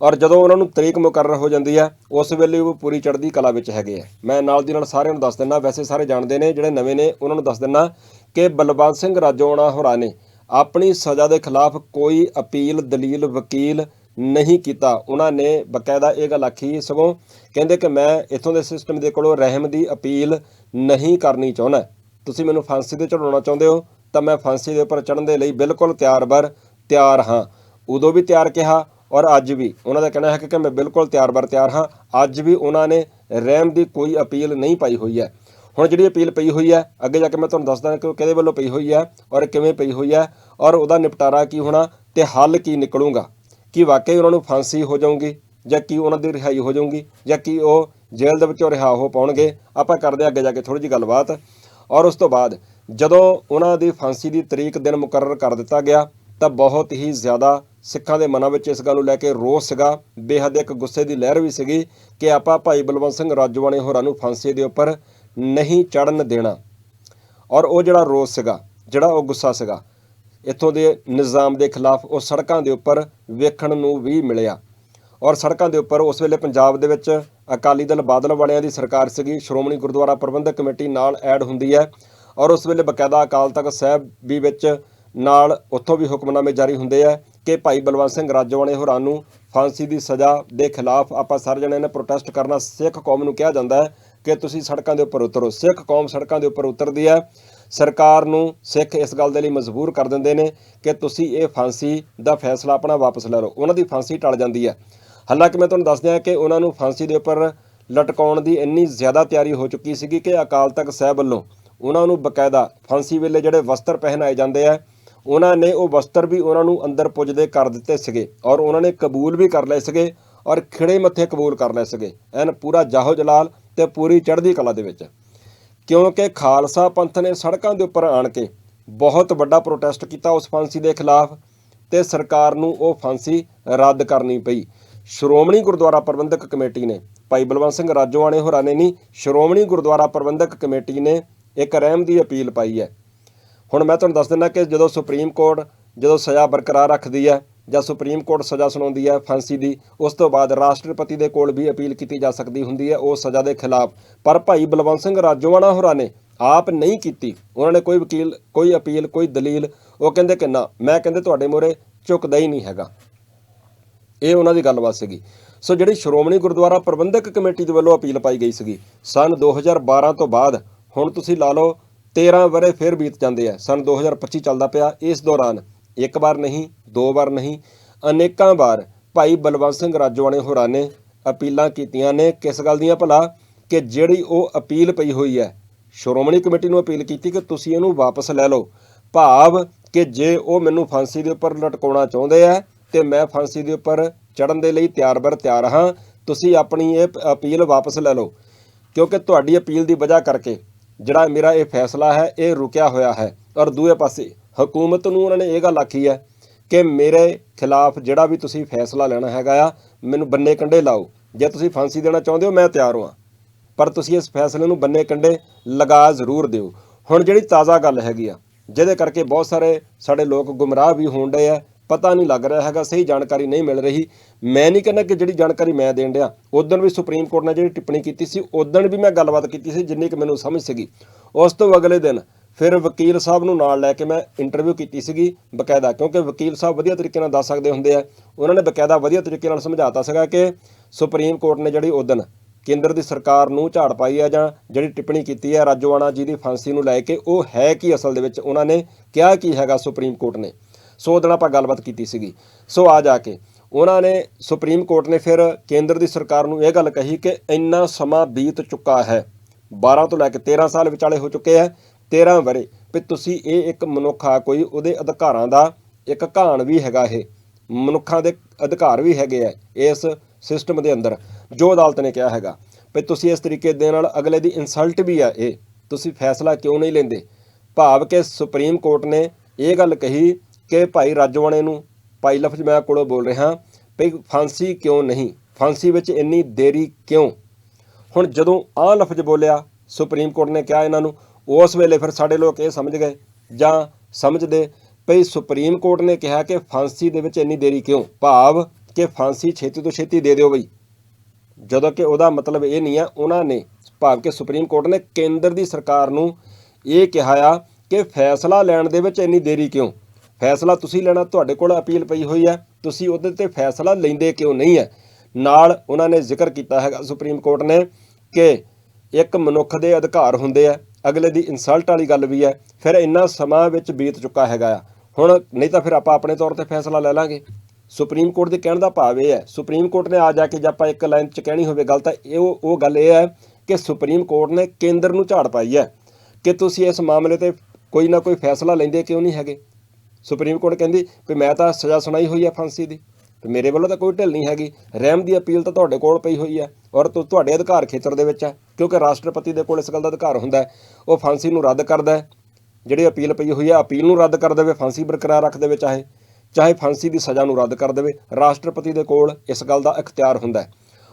ਔਰ ਜਦੋਂ ਉਹਨਾਂ ਨੂੰ ਤਰੀਕ ਮੁਕਰਰ ਹੋ ਜਾਂਦੀ ਹੈ, ਉਸ ਵੇਲੇ ਉਹ ਪੂਰੀ ਚੜ੍ਹਦੀ ਕਲਾ ਵਿੱਚ ਹੈਗੇ ਆ ਮੈਂ ਨਾਲ ਦੀ ਨਾਲ ਸਾਰਿਆਂ ਨੂੰ ਦੱਸ ਦਿੰਦਾ, ਵੈਸੇ ਸਾਰੇ ਜਾਣਦੇ ਨੇ, ਜਿਹੜੇ ਨਵੇਂ ਨੇ, ਉਹਨਾਂ ਨੂੰ ਦੱਸ ਦਿੰਦਾ ਕਿ ਬਲਵੰਤ ਸਿੰਘ ਰਾਜੋਆਣਾ ਹੋਰਾਂ ਨੇ ਆਪਣੀ ਸਜ਼ਾ ਦੇ ਖਿਲਾਫ ਕੋਈ ਅਪੀਲ, ਦਲੀਲ, ਵਕੀਲ ਨਹੀਂ ਕੀਤਾ। ਉਹਨਾਂ ਨੇ ਬਕਾਇਦਾ ਇਹ ਗੱਲ ਆਖੀ, ਸਗੋਂ ਕਹਿੰਦੇ ਕਿ ਮੈਂ ਇਥੋਂ ਦੇ ਸਿਸਟਮ ਦੇ ਕੋਲੋਂ ਰਹਿਮ ਦੀ ਅਪੀਲ ਨਹੀਂ ਕਰਨੀ ਚਾਹੁੰਦਾ। ਤੁਸੀਂ ਮੈਨੂੰ ਫਾਂਸੀ ਤੇ ਚੜਾਉਣਾ ਚਾਹੁੰਦੇ ਹੋ, ਤਾਂ ਮੈਂ ਫਾਂਸੀ ਦੇ ਉੱਪਰ ਚੜ੍ਹਨ ਦੇ ਲਈ ਬਿਲਕੁਲ ਤਿਆਰ ਬਰ, ਤਿਆਰ ਹਾਂ। ਉਦੋਂ ਵੀ ਤਿਆਰ ਕਿਹਾ ਔਰ ਅੱਜ ਵੀ। ਉਹਨਾਂ ਦਾ ਕਹਿਣਾ ਹੈ ਕਿ ਮੈਂ ਬਿਲਕੁਲ ਤਿਆਰ ਬਰ, ਤਿਆਰ ਹਾਂ। ਅੱਜ ਵੀ ਉਹਨਾਂ ਨੇ ਰਹਿਮ ਦੀ ਕੋਈ ਅਪੀਲ ਨਹੀਂ ਪਾਈ ਹੋਈ ਹੈ। ਹੁਣ ਜਿਹੜੀ ਅਪੀਲ ਪਈ ਹੋਈ ਹੈ ਅੱਗੇ ਜਾ ਕੇ ਮੈਂ ਤੁਹਾਨੂੰ ਦੱਸਦਾ ਕਿ ਉਹ ਕਿਹਦੇ ਵੱਲੋਂ ਪਈ ਹੋਈ ਹੈ ਔਰ ਕਿਵੇਂ ਪਈ ਹੋਈ ਹੈ ਔਰ ਉਹਦਾ ਨਿਪਟਾਰਾ ਕੀ ਹੋਣਾ ਤੇ ਹੱਲ ਕੀ ਨਿਕਲੂਗਾ, ਕੀ ਵਾਕਈ ਉਹਨਾਂ ਨੂੰ ਫਾਂਸੀ ਹੋ ਜਾਊਗੀ ਜਾਂ ਕੀ ਉਹਨਾਂ ਦੀ ਰਿਹਾਈ ਹੋ ਜਾਊਗੀ ਜਾਂ ਕੀ ਉਹ ਜੇਲ੍ਹ ਦੇ ਵਿੱਚੋਂ ਰਿਹਾ ਹੋ ਪਾਉਣਗੇ, ਆਪਾਂ ਕਰਦੇ ਹਾਂ ਅੱਗੇ ਜਾ ਕੇ ਥੋੜੀ ਜਿਹੀ ਗੱਲਬਾਤ। ਔਰ ਉਸ ਤੋਂ ਬਾਅਦ ਜਦੋਂ ਉਹਨਾਂ ਦੀ ਫਾਂਸੀ ਦੀ ਤਰੀਕ ਦਿਨ ਮੁਕਰਰ ਕਰ ਦਿੱਤਾ ਗਿਆ, ਤਾਂ ਬਹੁਤ ਹੀ ਜ਼ਿਆਦਾ ਸਿੱਖਾਂ ਦੇ ਮਨਾਂ ਵਿੱਚ ਇਸ ਗੱਲ ਨੂੰ ਲੈ ਕੇ ਰੋਸ ਸੀਗਾ, ਬੇਹੱਦ ਇੱਕ ਗੁੱਸੇ ਦੀ ਲਹਿਰ ਵੀ ਸੀਗੀ ਕਿ ਆਪਾਂ ਭਾਈ ਬਲਵੰਤ ਸਿੰਘ ਰਾਜੋਆਣੇ ਹੋਰਾਂ ਨੂੰ ਫਾਂਸੀ ਦੇ ਉੱਪਰ ਨਹੀਂ ਚੜਨ ਦੇਣਾ। ਔਰ ਉਹ ਜਿਹੜਾ ਰੋਸ ਸੀਗਾ, ਜਿਹੜਾ ਉਹ ਗੁੱਸਾ ਸੀਗਾ, ਇੱਥੋਂ ਦੇ ਨਿਜ਼ਾਮ ਦੇ ਖਿਲਾਫ ਉਹ ਸੜਕਾਂ ਦੇ ਉੱਪਰ ਵੇਖਣ ਨੂੰ ਵੀ ਮਿਲਿਆ। ਔਰ ਸੜਕਾਂ ਦੇ ਉੱਪਰ ਉਸ ਵੇਲੇ ਪੰਜਾਬ ਦੇ ਵਿੱਚ ਅਕਾਲੀ ਦਲ ਬਾਦਲ ਵਾਲਿਆਂ ਦੀ ਸਰਕਾਰ ਸੀਗੀ, ਸ਼੍ਰੋਮਣੀ ਗੁਰਦੁਆਰਾ ਪ੍ਰਬੰਧਕ ਕਮੇਟੀ ਨਾਲ ਐਡ ਹੁੰਦੀ ਹੈ। ਔਰ ਉਸ ਵੇਲੇ ਬਕਾਇਦਾ ਅਕਾਲ ਤਖਤ ਸਾਹਿਬ ਵੀ ਵਿੱਚ ਨਾਲ ਉੱਥੋਂ ਵੀ ਹੁਕਮਨਾਮੇ ਜਾਰੀ ਹੁੰਦੇ ਆ ਕਿ ਭਾਈ ਬਲਵੰਤ ਸਿੰਘ ਰਾਜੋਆਣੇ ਹੋਰਾਂ ਨੂੰ ਫਾਂਸੀ ਦੀ ਸਜ਼ਾ ਦੇ ਖਿਲਾਫ ਆਪਾਂ ਸਾਰੇ ਜਣੇ ਨੇ ਪ੍ਰੋਟੈਸਟ ਕਰਨਾ ਸਿੱਖ ਕੌਮ ਨੂੰ ਕਿਹਾ ਜਾਂਦਾ ਹੈ। ਕਿ ਤੁਸੀਂ ਸੜਕਾਂ ਦੇ ਉੱਪਰ ਉਤਰੋ। ਸਿੱਖ ਕੌਮ ਸੜਕਾਂ ਦੇ ਉੱਪਰ ਉਤਰਦੀ ਹੈ। ਸਰਕਾਰ ਨੂੰ ਸਿੱਖ ਇਸ ਗੱਲ ਦੇ ਲਈ ਮਜਬੂਰ ਕਰ ਦਿੰਦੇ ਨੇ ਕਿ ਤੁਸੀਂ ਇਹ ਫਾਂਸੀ ਦਾ ਫੈਸਲਾ ਆਪਣਾ ਵਾਪਸ ਲੈ ਲਓ। ਉਹਨਾਂ ਦੀ ਫਾਂਸੀ ਟਲ ਜਾਂਦੀ ਹੈ। ਹਾਲਾਂਕਿ ਮੈਂ ਤੁਹਾਨੂੰ ਦੱਸ ਦਿਆਂ ਕਿ ਉਹਨਾਂ ਨੂੰ ਫਾਂਸੀ ਦੇ ਉੱਪਰ ਲਟਕਾਉਣ ਦੀ ਇੰਨੀ ਜ਼ਿਆਦਾ ਤਿਆਰੀ ਹੋ ਚੁੱਕੀ ਸੀਗੀ ਕਿ ਅਕਾਲ ਤਖਤ ਸਾਹਿਬ ਵੱਲੋਂ ਉਹਨਾਂ ਨੂੰ ਬਕਾਇਦਾ ਫਾਂਸੀ ਵੇਲੇ ਜਿਹੜੇ ਵਸਤਰ ਪਹਿਨਾਏ ਜਾਂਦੇ ਆ, ਉਹਨਾਂ ਨੇ ਉਹ ਵਸਤਰ ਵੀ ਉਹਨਾਂ ਨੂੰ ਅੰਦਰ ਪੁੱਜਦੇ ਕਰ ਦਿੱਤੇ ਸੀਗੇ ਔਰ ਉਹਨਾਂ ਨੇ ਕਬੂਲ ਵੀ ਕਰ ਲਏ ਸੀਗੇ ਔਰ ਖਿੜੇ ਮੱਥੇ ਕਬੂਲ ਕਰ ਲਏ ਸੀਗੇ। ਐਨ ਪੂਰਾ ਜਾਹੋ ਜਲਾਲ ਤੇ ਪੂਰੀ ਚੜ੍ਹਦੀ ਕਲਾ ਦੇ ਵਿੱਚ। ਕਿਉਂਕਿ ਖਾਲਸਾ ਪੰਥ ਨੇ ਸੜਕਾਂ ਦੇ ਉੱਪਰ ਆਣ ਕੇ ਬਹੁਤ ਵੱਡਾ ਪ੍ਰੋਟੈਸਟ ਕੀਤਾ ਉਸ ਫਾਂਸੀ ਦੇ ਖਿਲਾਫ ਤੇ ਸਰਕਾਰ ਨੂੰ ਉਹ ਫਾਂਸੀ ਰੱਦ ਕਰਨੀ ਪਈ। ਸ਼੍ਰੋਮਣੀ ਗੁਰਦੁਆਰਾ ਪ੍ਰਬੰਧਕ ਕਮੇਟੀ ਨੇ, ਭਾਈ ਬਲਵੰਤ ਸਿੰਘ ਰਾਜੋਆਣੇ ਹੋਰਾਂ ਨੇ ਨਹੀਂ, ਸ਼੍ਰੋਮਣੀ ਗੁਰਦੁਆਰਾ ਪ੍ਰਬੰਧਕ ਕਮੇਟੀ ਨੇ ਇੱਕ ਰਹਿਮ ਦੀ ਅਪੀਲ ਪਾਈ ਹੈ। ਹੁਣ ਮੈਂ ਤੁਹਾਨੂੰ ਦੱਸ ਦਿੰਦਾ ਕਿ ਜਦੋਂ ਸੁਪਰੀਮ ਕੋਰਟ ਜਦੋਂ ਸਜ਼ਾ ਬਰਕਰਾਰ ਰੱਖਦੀ ਹੈ ਜਾਂ ਸੁਪਰੀਮ ਕੋਰਟ ਸਜ਼ਾ ਸੁਣਾਉਂਦੀ ਹੈ ਫਾਂਸੀ ਦੀ, ਉਸ ਤੋਂ ਬਾਅਦ ਰਾਸ਼ਟਰਪਤੀ ਦੇ ਕੋਲ ਵੀ ਅਪੀਲ ਕੀਤੀ ਜਾ ਸਕਦੀ ਹੁੰਦੀ ਹੈ ਉਹ ਸਜ਼ਾ ਦੇ ਖਿਲਾਫ। ਪਰ ਭਾਈ ਬਲਵੰਤ ਸਿੰਘ ਰਾਜੋਆਣਾ ਹੋਰਾਂ ਨੇ ਆਪ ਨਹੀਂ ਕੀਤੀ। ਉਹਨਾਂ ਨੇ ਕੋਈ ਵਕੀਲ, ਕੋਈ ਅਪੀਲ, ਕੋਈ ਦਲੀਲ, ਉਹ ਕਹਿੰਦੇ ਕਿ ਨਾ, ਮੈਂ ਕਹਿੰਦੇ ਤੁਹਾਡੇ ਮੂਹਰੇ ਝੁਕਦਾ ਹੀ ਨਹੀਂ ਹੈਗਾ। ਇਹ ਉਹਨਾਂ ਦੀ ਗੱਲਬਾਤ ਸੀਗੀ। ਸੋ ਜਿਹੜੀ ਸ਼੍ਰੋਮਣੀ ਗੁਰਦੁਆਰਾ ਪ੍ਰਬੰਧਕ ਕਮੇਟੀ ਦੇ ਵੱਲੋਂ ਅਪੀਲ ਪਾਈ ਗਈ ਸੀਗੀ, ਸਨ 2012 ਤੋਂ ਬਾਅਦ ਹੁਣ ਤੁਸੀਂ ਲਾ ਲਓ 13 ਵਰੇ ਫਿਰ ਬੀਤ ਜਾਂਦੇ ਆ, ਸਨ 2025 ਚੱਲਦਾ ਪਿਆ, ਇਸ ਦੌਰਾਨ ਇੱਕ ਵਾਰ ਨਹੀਂ, ਦੋ ਵਾਰ ਨਹੀਂ, ਅਨੇਕਾਂ ਵਾਰ ਭਾਈ ਬਲਵੰਤ ਸਿੰਘ ਰਾਜੋਆਣੇ ਹੋਰਾਂ ਨੇ ਅਪੀਲਾਂ ਕੀਤੀਆਂ ਨੇ ਕਿਸ ਗੱਲ ਦੀਆਂ ਭਲਾ? ਕਿ ਜਿਹੜੀ ਉਹ ਅਪੀਲ ਪਈ ਹੋਈ ਹੈ, ਸ਼੍ਰੋਮਣੀ ਕਮੇਟੀ ਨੂੰ ਅਪੀਲ ਕੀਤੀ ਕਿ ਤੁਸੀਂ ਇਹਨੂੰ ਵਾਪਸ ਲੈ ਲਓ। ਭਾਵ ਕਿ ਜੇ ਉਹ ਮੈਨੂੰ ਫਾਂਸੀ ਦੇ ਉੱਪਰ ਲਟਕਾਉਣਾ ਚਾਹੁੰਦੇ ਆ ਤੇ ਮੈਂ ਫਾਂਸੀ ਦੇ ਉੱਪਰ ਚੜਨ ਦੇ ਲਈ ਤਿਆਰ-ਬਰ ਤਿਆਰ ਹਾਂ, ਤੁਸੀਂ ਆਪਣੀ ਇਹ ਅਪੀਲ ਵਾਪਸ ਲੈ ਲਓ। ਕਿਉਂਕਿ ਤੁਹਾਡੀ ਅਪੀਲ ਦੀ ਵਜ੍ਹਾ ਕਰਕੇ ਜਿਹੜਾ ਮੇਰਾ ਇਹ ਫੈਸਲਾ ਹੈ, ਇਹ ਰੁਕਿਆ ਹੋਇਆ ਹੈ। ਔਰ ਦੂਏ ਪਾਸੇ ਹਕੂਮਤ ਨੂੰ ਉਹਨਾਂ ਨੇ ਇਹ ਗੱਲ ਆਖੀ ਹੈ ਕਿ ਮੇਰੇ ਖਿਲਾਫ ਜਿਹੜਾ ਵੀ ਤੁਸੀਂ ਫੈਸਲਾ ਲੈਣਾ ਹੈਗਾ ਆ, ਮੈਨੂੰ ਬੰਨੇ ਕੰਡੇ ਲਾਓ। ਜੇ ਤੁਸੀਂ ਫਾਂਸੀ ਦੇਣਾ ਚਾਹੁੰਦੇ ਹੋ, ਮੈਂ ਤਿਆਰ ਹਾਂ। ਪਰ ਤੁਸੀਂ ਇਸ ਫੈਸਲੇ ਨੂੰ ਬੰਨੇ ਕੰਡੇ ਲਗਾ ਜ਼ਰੂਰ ਦਿਓ। ਹੁਣ ਜਿਹੜੀ ਤਾਜ਼ਾ ਗੱਲ ਹੈਗੀ ਆ, ਜਿਹਦੇ ਕਰਕੇ ਬਹੁਤ ਸਾਰੇ ਸਾਡੇ ਲੋਕ ਗੁੰਮਰਾਹ ਵੀ ਹੋਣ ਡਏ ਆ, ਪਤਾ ਨਹੀਂ ਲੱਗ ਰਿਹਾ ਹੈਗਾ, ਸਹੀ ਜਾਣਕਾਰੀ ਨਹੀਂ ਮਿਲ ਰਹੀ। ਮੈਂ ਨਹੀਂ ਕਹਿੰਦਾ ਕਿ ਜਿਹੜੀ ਜਾਣਕਾਰੀ ਮੈਂ ਦੇਣ ਡਿਆ, ਉਦੋਂ ਵੀ ਸੁਪਰੀਮ ਕੋਰਟ ਨੇ ਜਿਹੜੀ ਟਿੱਪਣੀ ਕੀਤੀ ਸੀ, ਉਦੋਂ ਵੀ ਮੈਂ ਗੱਲਬਾਤ ਕੀਤੀ ਸੀ, ਜਿੰਨੀ ਕਿ ਮੈਨੂੰ ਸਮਝ ਸੀਗੀ। ਉਸ ਤੋਂ ਅਗਲੇ ਦਿਨ ਫਿਰ ਵਕੀਲ ਸਾਹਿਬ ਨੂੰ ਨਾਲ ਲੈ ਕੇ ਮੈਂ ਇੰਟਰਵਿਊ ਕੀਤੀ ਸੀਗੀ ਬਕਾਇਦਾ, ਕਿਉਂਕਿ ਵਕੀਲ ਸਾਹਿਬ ਵਧੀਆ ਤਰੀਕੇ ਨਾਲ ਦੱਸ ਸਕਦੇ ਹੁੰਦੇ ਆ। ਉਹਨਾਂ ਨੇ ਬਕਾਇਦਾ ਵਧੀਆ ਤਰੀਕੇ ਨਾਲ ਸਮਝਾਤਾ ਸੀਗਾ ਕਿ ਸੁਪਰੀਮ ਕੋਰਟ ਨੇ ਜਿਹੜੀ ਉਦੋਂ ਕੇਂਦਰ ਦੀ ਸਰਕਾਰ ਨੂੰ ਝਾੜ ਪਾਈ ਹੈ ਜਾਂ ਜਿਹੜੀ ਟਿੱਪਣੀ ਕੀਤੀ ਹੈ ਰਾਜੋਆਣਾ ਜੀ ਦੀ ਫਾਂਸੀ ਨੂੰ ਲੈ ਕੇ ਉਹ ਹੈ ਕੀ ਅਸਲ ਦੇ ਵਿੱਚ? ਉਹਨਾਂ ਨੇ ਕਿਹਾ ਕੀ ਹੈਗਾ ਸੁਪਰੀਮ ਕੋਰਟ ਨੇ? ਸੋ ਉਹਦੇ ਨਾਲ ਆਪਾਂ ਗੱਲਬਾਤ ਕੀਤੀ ਸੀਗੀ। ਸੋ ਆ ਜਾ ਕੇ ਉਹਨਾਂ ਨੇ ਸੁਪਰੀਮ ਕੋਰਟ ਨੇ ਫਿਰ ਕੇਂਦਰ ਦੀ ਸਰਕਾਰ ਨੂੰ ਇਹ ਗੱਲ ਕਹੀ ਕਿ ਇੰਨਾ ਸਮਾਂ ਬੀਤ ਚੁੱਕਾ ਹੈ 12 ਤੋਂ ਲੈ ਕੇ 13 ਸਾਲ ਵਿਚਾਲੇ ਹੋ ਚੁੱਕੇ ਆ 13 ਵਰੇ ਵੀ ਤੁਸੀਂ ਇਹ ਇੱਕ ਮਨੁੱਖ ਆ, ਕੋਈ ਉਹਦੇ ਅਧਿਕਾਰਾਂ ਦਾ ਇੱਕ ਘਾਣ ਵੀ ਹੈਗਾ ਇਹ। ਮਨੁੱਖਾਂ ਦੇ ਅਧਿਕਾਰ ਵੀ ਹੈਗੇ ਆ ਇਸ ਸਿਸਟਮ ਦੇ ਅੰਦਰ, ਜੋ ਅਦਾਲਤ ਨੇ ਕਿਹਾ ਹੈਗਾ। ਵੀ ਤੁਸੀਂ ਇਸ ਤਰੀਕੇ ਦੇ ਨਾਲ ਅਗਲੇ ਦੀ ਇਨਸਲਟ ਵੀ ਆ ਇਹ। ਤੁਸੀਂ ਫੈਸਲਾ ਕਿਉਂ ਨਹੀਂ ਲੈਂਦੇ? ਭਾਵ ਕਿ ਸੁਪਰੀਮ ਕੋਰਟ ਨੇ ਇਹ ਗੱਲ ਕਹੀ ਕਿ ਭਾਈ ਰਾਜਵਾਣੇ ਨੂੰ, ਭਾਈ ਲਫ਼ਜ਼ ਮੈਂ ਕੋਲੋਂ ਬੋਲ ਰਿਹਾ, ਵੀ ਫਾਂਸੀ ਕਿਉਂ ਨਹੀਂ? ਫਾਂਸੀ ਵਿੱਚ ਇੰਨੀ ਦੇਰੀ ਕਿਉਂ? ਹੁਣ ਜਦੋਂ ਆਹ ਲਫ਼ਜ਼ ਬੋਲਿਆ, ਸੁਪਰੀਮ ਕੋਰਟ ਨੇ ਕਿਹਾ ਇਹਨਾਂ ਨੂੰ ਉਸ ਵੇਲੇ ਫਿਰ ਸਾਡੇ ਲੋਕ ਇਹ ਸਮਝ ਗਏ ਜਾਂ ਸਮਝਦੇ ਭਈ ਸੁਪਰੀਮ ਕੋਰਟ ਨੇ ਕਿਹਾ ਕਿ ਫਾਂਸੀ ਦੇ ਵਿੱਚ ਇੰਨੀ ਦੇਰੀ ਕਿਉਂ? ਭਾਵ ਕਿ ਫਾਂਸੀ ਛੇਤੀ ਤੋਂ ਛੇਤੀ ਦੇ ਦਿਓ ਬਈ। ਜਦੋਂ ਕਿ ਉਹਦਾ ਮਤਲਬ ਇਹ ਨਹੀਂ ਆ, ਉਹਨਾਂ ਨੇ ਭਾਵ ਕਿ ਸੁਪਰੀਮ ਕੋਰਟ ਨੇ ਕੇਂਦਰ ਦੀ ਸਰਕਾਰ ਨੂੰ ਇਹ ਕਿਹਾ ਆ ਕਿ ਫੈਸਲਾ ਲੈਣ ਦੇ ਵਿੱਚ ਇੰਨੀ ਦੇਰੀ ਕਿਉਂ? ਫੈਸਲਾ ਤੁਸੀਂ ਲੈਣਾ, ਤੁਹਾਡੇ ਕੋਲ ਅਪੀਲ ਪਈ ਹੋਈ ਹੈ ਤੁਸੀਂ ਉਹਦੇ ਤੇ ਫੈਸਲਾ ਲੈਂਦੇ ਕਿਉਂ ਨਹੀਂ ਹੈ ਨਾਲ ਉਹਨਾਂ ਨੇ ਜ਼ਿਕਰ ਕੀਤਾ ਹੈਗਾ ਸੁਪਰੀਮ ਕੋਰਟ ਨੇ ਕਿ ਇੱਕ ਮਨੁੱਖ ਦੇ ਅਧਿਕਾਰ ਹੁੰਦੇ ਆ ਅਗਲੇ ਦੀ ਇਨਸਲਟ ਵਾਲੀ ਗੱਲ ਵੀ ਹੈ, ਫਿਰ ਇੰਨਾ ਸਮਾਂ ਵਿੱਚ ਬੀਤ ਚੁੱਕਾ ਹੈਗਾ ਆ। ਹੁਣ ਨਹੀਂ ਤਾਂ ਫਿਰ ਆਪਾਂ ਆਪਣੇ ਤੌਰ ਤੇ ਫੈਸਲਾ ਲੈ ਲਾਂਗੇ। ਸੁਪਰੀਮ ਕੋਰਟ ਦੇ ਕਹਿਣ ਦਾ ਭਾਵ ਇਹ ਹੈ, ਸੁਪਰੀਮ ਕੋਰਟ ਨੇ ਆ ਜਾ ਕੇ ਜੇ ਆਪਾਂ ਇੱਕ ਲਾਈਨ 'ਚ ਕਹਿਣੀ ਹੋਵੇ ਗੱਲ ਤਾਂ ਇਹ ਉਹ ਉਹ ਗੱਲ ਇਹ ਹੈ ਕਿ ਸੁਪਰੀਮ ਕੋਰਟ ਨੇ ਕੇਂਦਰ ਨੂੰ ਝਾੜ ਪਾਈ ਹੈ ਕਿ ਤੁਸੀਂ ਇਸ ਮਾਮਲੇ ਤੇ ਕੋਈ ਨਾ ਕੋਈ ਫੈਸਲਾ ਲੈਂਦੇ ਕਿਉਂ ਨਹੀਂ ਹੈਗੇ? ਸੁਪਰੀਮ ਕੋਰਟ ਕਹਿੰਦੀ ਵੀ ਮੈਂ ਤਾਂ ਸਜ਼ਾ ਸੁਣਾਈ ਹੋਈ ਹੈ ਫਾਂਸੀ ਦੀ। ਤੇ ਮੇਰੇ ਵੱਲੋਂ ਤਾਂ ਕੋਈ ਢਿੱਲ ਨਹੀਂ ਹੈਗੀ। ਰਹਿਮ ਦੀ ਅਪੀਲ ਤਾਂ ਤੁਹਾਡੇ ਕੋਲ ਪਈ ਹੋਈ ਹੈ ਔਰ ਤੁ- ਤੁਹਾਡੇ ਅਧਿਕਾਰ ਖੇਤਰ ਦੇ ਵਿੱਚ ਹੈ, ਕਿਉਂਕਿ ਰਾਸ਼ਟਰਪਤੀ ਦੇ ਕੋਲ ਇਸ ਗੱਲ ਦਾ ਅਧਿਕਾਰ ਹੁੰਦਾ ਉਹ ਫਾਂਸੀ ਨੂੰ ਰੱਦ ਕਰਦਾ ਹੈ। ਜਿਹੜੀ ਅਪੀਲ ਪਈ ਹੋਈ ਹੈ, ਅਪੀਲ ਨੂੰ ਰੱਦ ਕਰ ਦੇਵੇ, ਫਾਂਸੀ ਬਰਕਰਾਰ ਰੱਖ ਦੇਵੇ ਚਾਹੇ ਚਾਹੇ ਫਾਂਸੀ ਦੀ ਸਜ਼ਾ ਨੂੰ ਰੱਦ ਕਰ ਦੇਵੇ, ਰਾਸ਼ਟਰਪਤੀ ਦੇ ਕੋਲ ਇਸ ਗੱਲ ਦਾ ਇਖਤਿਆਰ ਹੁੰਦਾ ਹੈ।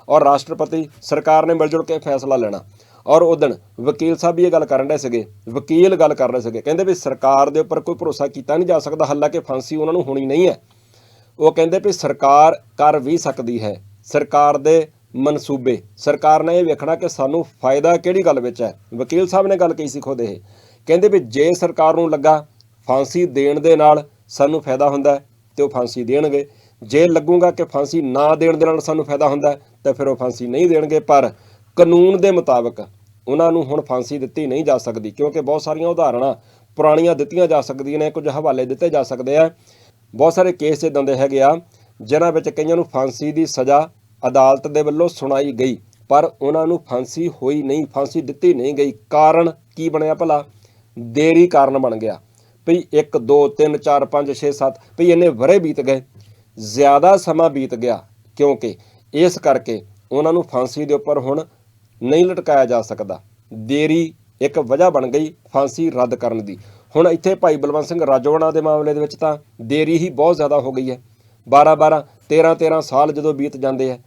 ਔਰ ਰਾਸ਼ਟਰਪਤੀ, ਸਰਕਾਰ ਨੇ ਮਿਲ ਜੁਲ ਕੇ ਫੈਸਲਾ ਲੈਣਾ। ਔਰ ਉਦਣ ਵਕੀਲ ਸਾਹਿਬ ਵੀ ਇਹ ਗੱਲ ਕਰਨ ਰਹੇ ਸੀਗੇ, ਵਕੀਲ ਗੱਲ ਕਰ ਰਹੇ ਸੀਗੇ। ਕਹਿੰਦੇ ਵੀ ਸਰਕਾਰ ਦੇ ਉੱਪਰ ਕੋਈ ਭਰੋਸਾ ਕੀਤਾ ਨਹੀਂ ਜਾ ਸਕਦਾ, ਹਾਲਾਂਕਿ ਫਾਂਸੀ ਉਹਨਾਂ ਨੂੰ ਹੋਣੀ ਨਹੀਂ ਹੈ। ਉਹ ਕਹਿੰਦੇ ਵੀ ਸਰਕਾਰ ਕਰ ਵੀ ਸਕਦੀ ਹੈ, ਸਰਕਾਰ ਦੇ ਮਨਸੂਬੇ। ਸਰਕਾਰ ਨੇ ਇਹ ਵੇਖਣਾ ਕਿ ਸਾਨੂੰ ਫਾਇਦਾ ਕਿਹੜੀ ਗੱਲ ਵਿੱਚ ਹੈ? ਵਕੀਲ ਸਾਹਿਬ ਨੇ ਗੱਲ ਕਹੀ ਸੀ ਖੁਦ ਇਹ। ਕਹਿੰਦੇ ਵੀ ਜੇ ਸਰਕਾਰ ਨੂੰ ਲੱਗਾ, ਫਾਂਸੀ ਦੇਣ ਦੇ ਨਾਲ ਸਾਨੂੰ ਫਾਇਦਾ ਹੁੰਦਾ ਹੈ, ਤੇ ਉਹ ਫਾਂਸੀ ਦੇਣਗੇ। ਜੇ ਲੱਗੂਗਾ ਕਿ ਫਾਂਸੀ ਨਾ ਦੇਣ ਦੇ ਨਾਲ ਸਾਨੂੰ ਫਾਇਦਾ ਹੁੰਦਾ ਤਾਂ ਫਿਰ ਉਹ ਫਾਂਸੀ ਨਹੀਂ ਦੇਣਗੇ। ਪਰ ਕਾਨੂੰਨ ਦੇ ਮੁਤਾਬਕ ਉਹਨਾਂ ਨੂੰ ਹੁਣ ਫਾਂਸੀ ਦਿੱਤੀ ਨਹੀਂ ਜਾ ਸਕਦੀ, ਕਿਉਂਕਿ ਬਹੁਤ ਸਾਰੀਆਂ ਉਦਾਹਰਣਾਂ ਪੁਰਾਣੀਆਂ ਦਿੱਤੀਆਂ ਜਾ ਸਕਦੀਆਂ ਨੇ, ਕੁਝ ਹਵਾਲੇ ਦਿੱਤੇ ਜਾ ਸਕਦੇ ਆ। ਬਹੁਤ ਸਾਰੇ ਕੇਸ ਇਦਾਂ ਦੇ ਹੈਗੇ ਆ, ਜਿਨ੍ਹਾਂ ਵਿੱਚ ਕਈਆਂ ਨੂੰ ਫਾਂਸੀ ਦੀ ਸਜ਼ਾ ਅਦਾਲਤ ਦੇ ਵੱਲੋਂ ਸੁਣਾਈ ਗਈ, ਪਰ ਉਹਨਾਂ ਨੂੰ ਫਾਂਸੀ ਹੋਈ ਨਹੀਂ, ਫਾਂਸੀ ਦਿੱਤੀ ਨਹੀਂ ਗਈ। ਕਾਰਨ ਕੀ ਬਣਿਆ ਭਲਾ? ਦੇਰੀ ਕਾਰਨ ਬਣ ਗਿਆ। ਭਈ 1 2 3 4 5 6 7 ਭਈ ਇੰਨੇ ਵਰੇ ਬੀਤ ਗਏ। ਜ਼ਿਆਦਾ ਸਮਾਂ ਬੀਤ ਗਿਆ, ਕਿਉਂਕਿ ਇਸ ਕਰਕੇ ਉਹਨਾਂ ਨੂੰ ਫਾਂਸੀ ਦੇ ਉੱਪਰ ਹੁਣ ਨਹੀਂ ਲਟਕਾਇਆ ਜਾ ਸਕਦਾ। ਦੇਰੀ ਇੱਕ ਵਜ੍ਹਾ ਬਣ ਗਈ ਫਾਂਸੀ ਰੱਦ ਕਰਨ ਦੀ। ਹੁਣ ਇੱਥੇ ਭਾਈ ਬਲਵੰਤ ਸਿੰਘ ਰਾਜੋਆਣਾ ਦੇ ਮਾਮਲੇ ਦੇ ਵਿੱਚ ਤਾਂ ਦੇਰੀ ਹੀ ਬਹੁਤ ਜ਼ਿਆਦਾ ਹੋ ਗਈ ਹੈ। 12 12 13 13 ਸਾਲ ਜਦੋਂ ਬੀਤ ਜਾਂਦੇ ਆ।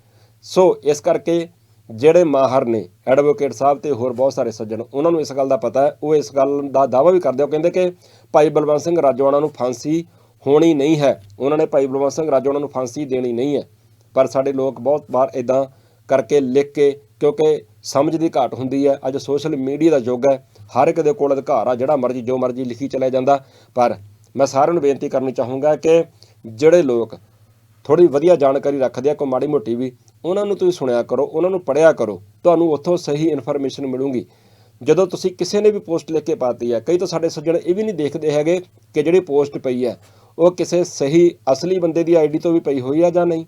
ਸੋ ਇਸ ਕਰਕੇ ਜਿਹੜੇ ਮਾਹਰ ਨੇ, ਐਡਵੋਕੇਟ ਸਾਹਿਬ ਤੇ ਹੋਰ ਬਹੁਤ ਸਾਰੇ ਸੱਜਣ, ਉਹਨਾਂ ਨੂੰ ਇਸ ਗੱਲ ਦਾ ਪਤਾ ਹੈ। ਉਹ ਇਸ ਗੱਲ ਦਾ ਦਾਅਵਾ ਵੀ ਕਰਦੇ ਹੋ ਕਹਿੰਦੇ ਕਿ ਭਾਈ ਬਲਵੰਤ ਸਿੰਘ ਰਾਜੋਆਣਾ ਨੂੰ ਫਾਂਸੀ ਹੋਣੀ ਨਹੀਂ ਹੈ। ਉਹਨਾਂ ਨੇ ਭਾਈ ਬਲਵੰਤ ਸਿੰਘ ਰਾਜੋਆਣਾ ਨੂੰ ਫਾਂਸੀ ਦੇਣੀ ਨਹੀਂ ਹੈ। ਪਰ ਸਾਡੇ ਲੋਕ ਬਹੁਤ ਵਾਰ ਇਦਾਂ ਕਰਕੇ ਲਿਖ ਕੇ, ਕਿਉਂਕਿ ਸਮਝ ਦੀ ਘਾਟ ਹੁੰਦੀ ਹੈ। ਅੱਜ ਸੋਸ਼ਲ ਮੀਡੀਆ ਦਾ ਯੁੱਗ ਹੈ। ਹਰ ਇੱਕ ਦੇ ਕੋਲ ਅਧਿਕਾਰ ਆ, ਜਿਹੜਾ ਮਰਜ਼ੀ, ਜੋ ਮਰਜ਼ੀ ਲਿਖੀ ਚਲਾ ਜਾਂਦਾ। ਪਰ ਮੈਂ ਸਾਰਿਆਂ ਨੂੰ ਬੇਨਤੀ ਕਰਨੀ ਚਾਹੂੰਗਾ ਕਿ ਜਿਹੜੇ ਲੋਕ ਥੋੜੀ ਵਧੀਆ ਜਾਣਕਾਰੀ ਰੱਖਦੇ ਆ, ਕੋਈ ਮਾੜੀ ਮੋਟੀ ਵੀ, ਉਹਨਾਂ ਨੂੰ ਤੁਸੀਂ ਸੁਣਿਆ ਕਰੋ, ਉਹਨਾਂ ਨੂੰ ਪੜ੍ਹਿਆ ਕਰੋ, ਤੁਹਾਨੂੰ ਉੱਥੋਂ ਸਹੀ ਇਨਫੋਰਮੇਸ਼ਨ ਮਿਲੂਗੀ। ਜਦੋਂ ਤੁਸੀਂ ਕਿਸੇ ਨੇ ਵੀ ਪੋਸਟ ਲਿਖ ਕੇ ਪਾਤੀ ਹੈ ਕਈ ਤਾਂ ਸਾਡੇ ਸੱਜਣ ਇਹ ਵੀ ਨਹੀਂ ਦੇਖਦੇ ਹੈਗੇ ਕਿ ਜਿਹੜੀ ਪੋਸਟ ਪਈ ਹੈ ਉਹ ਕਿਸੇ ਸਹੀ ਅਸਲੀ ਬੰਦੇ ਦੀ ਆਈਡੀ ਤੋਂ ਵੀ ਪਈ ਹੋਈ ਹੈ ਜਾਂ ਨਹੀਂ।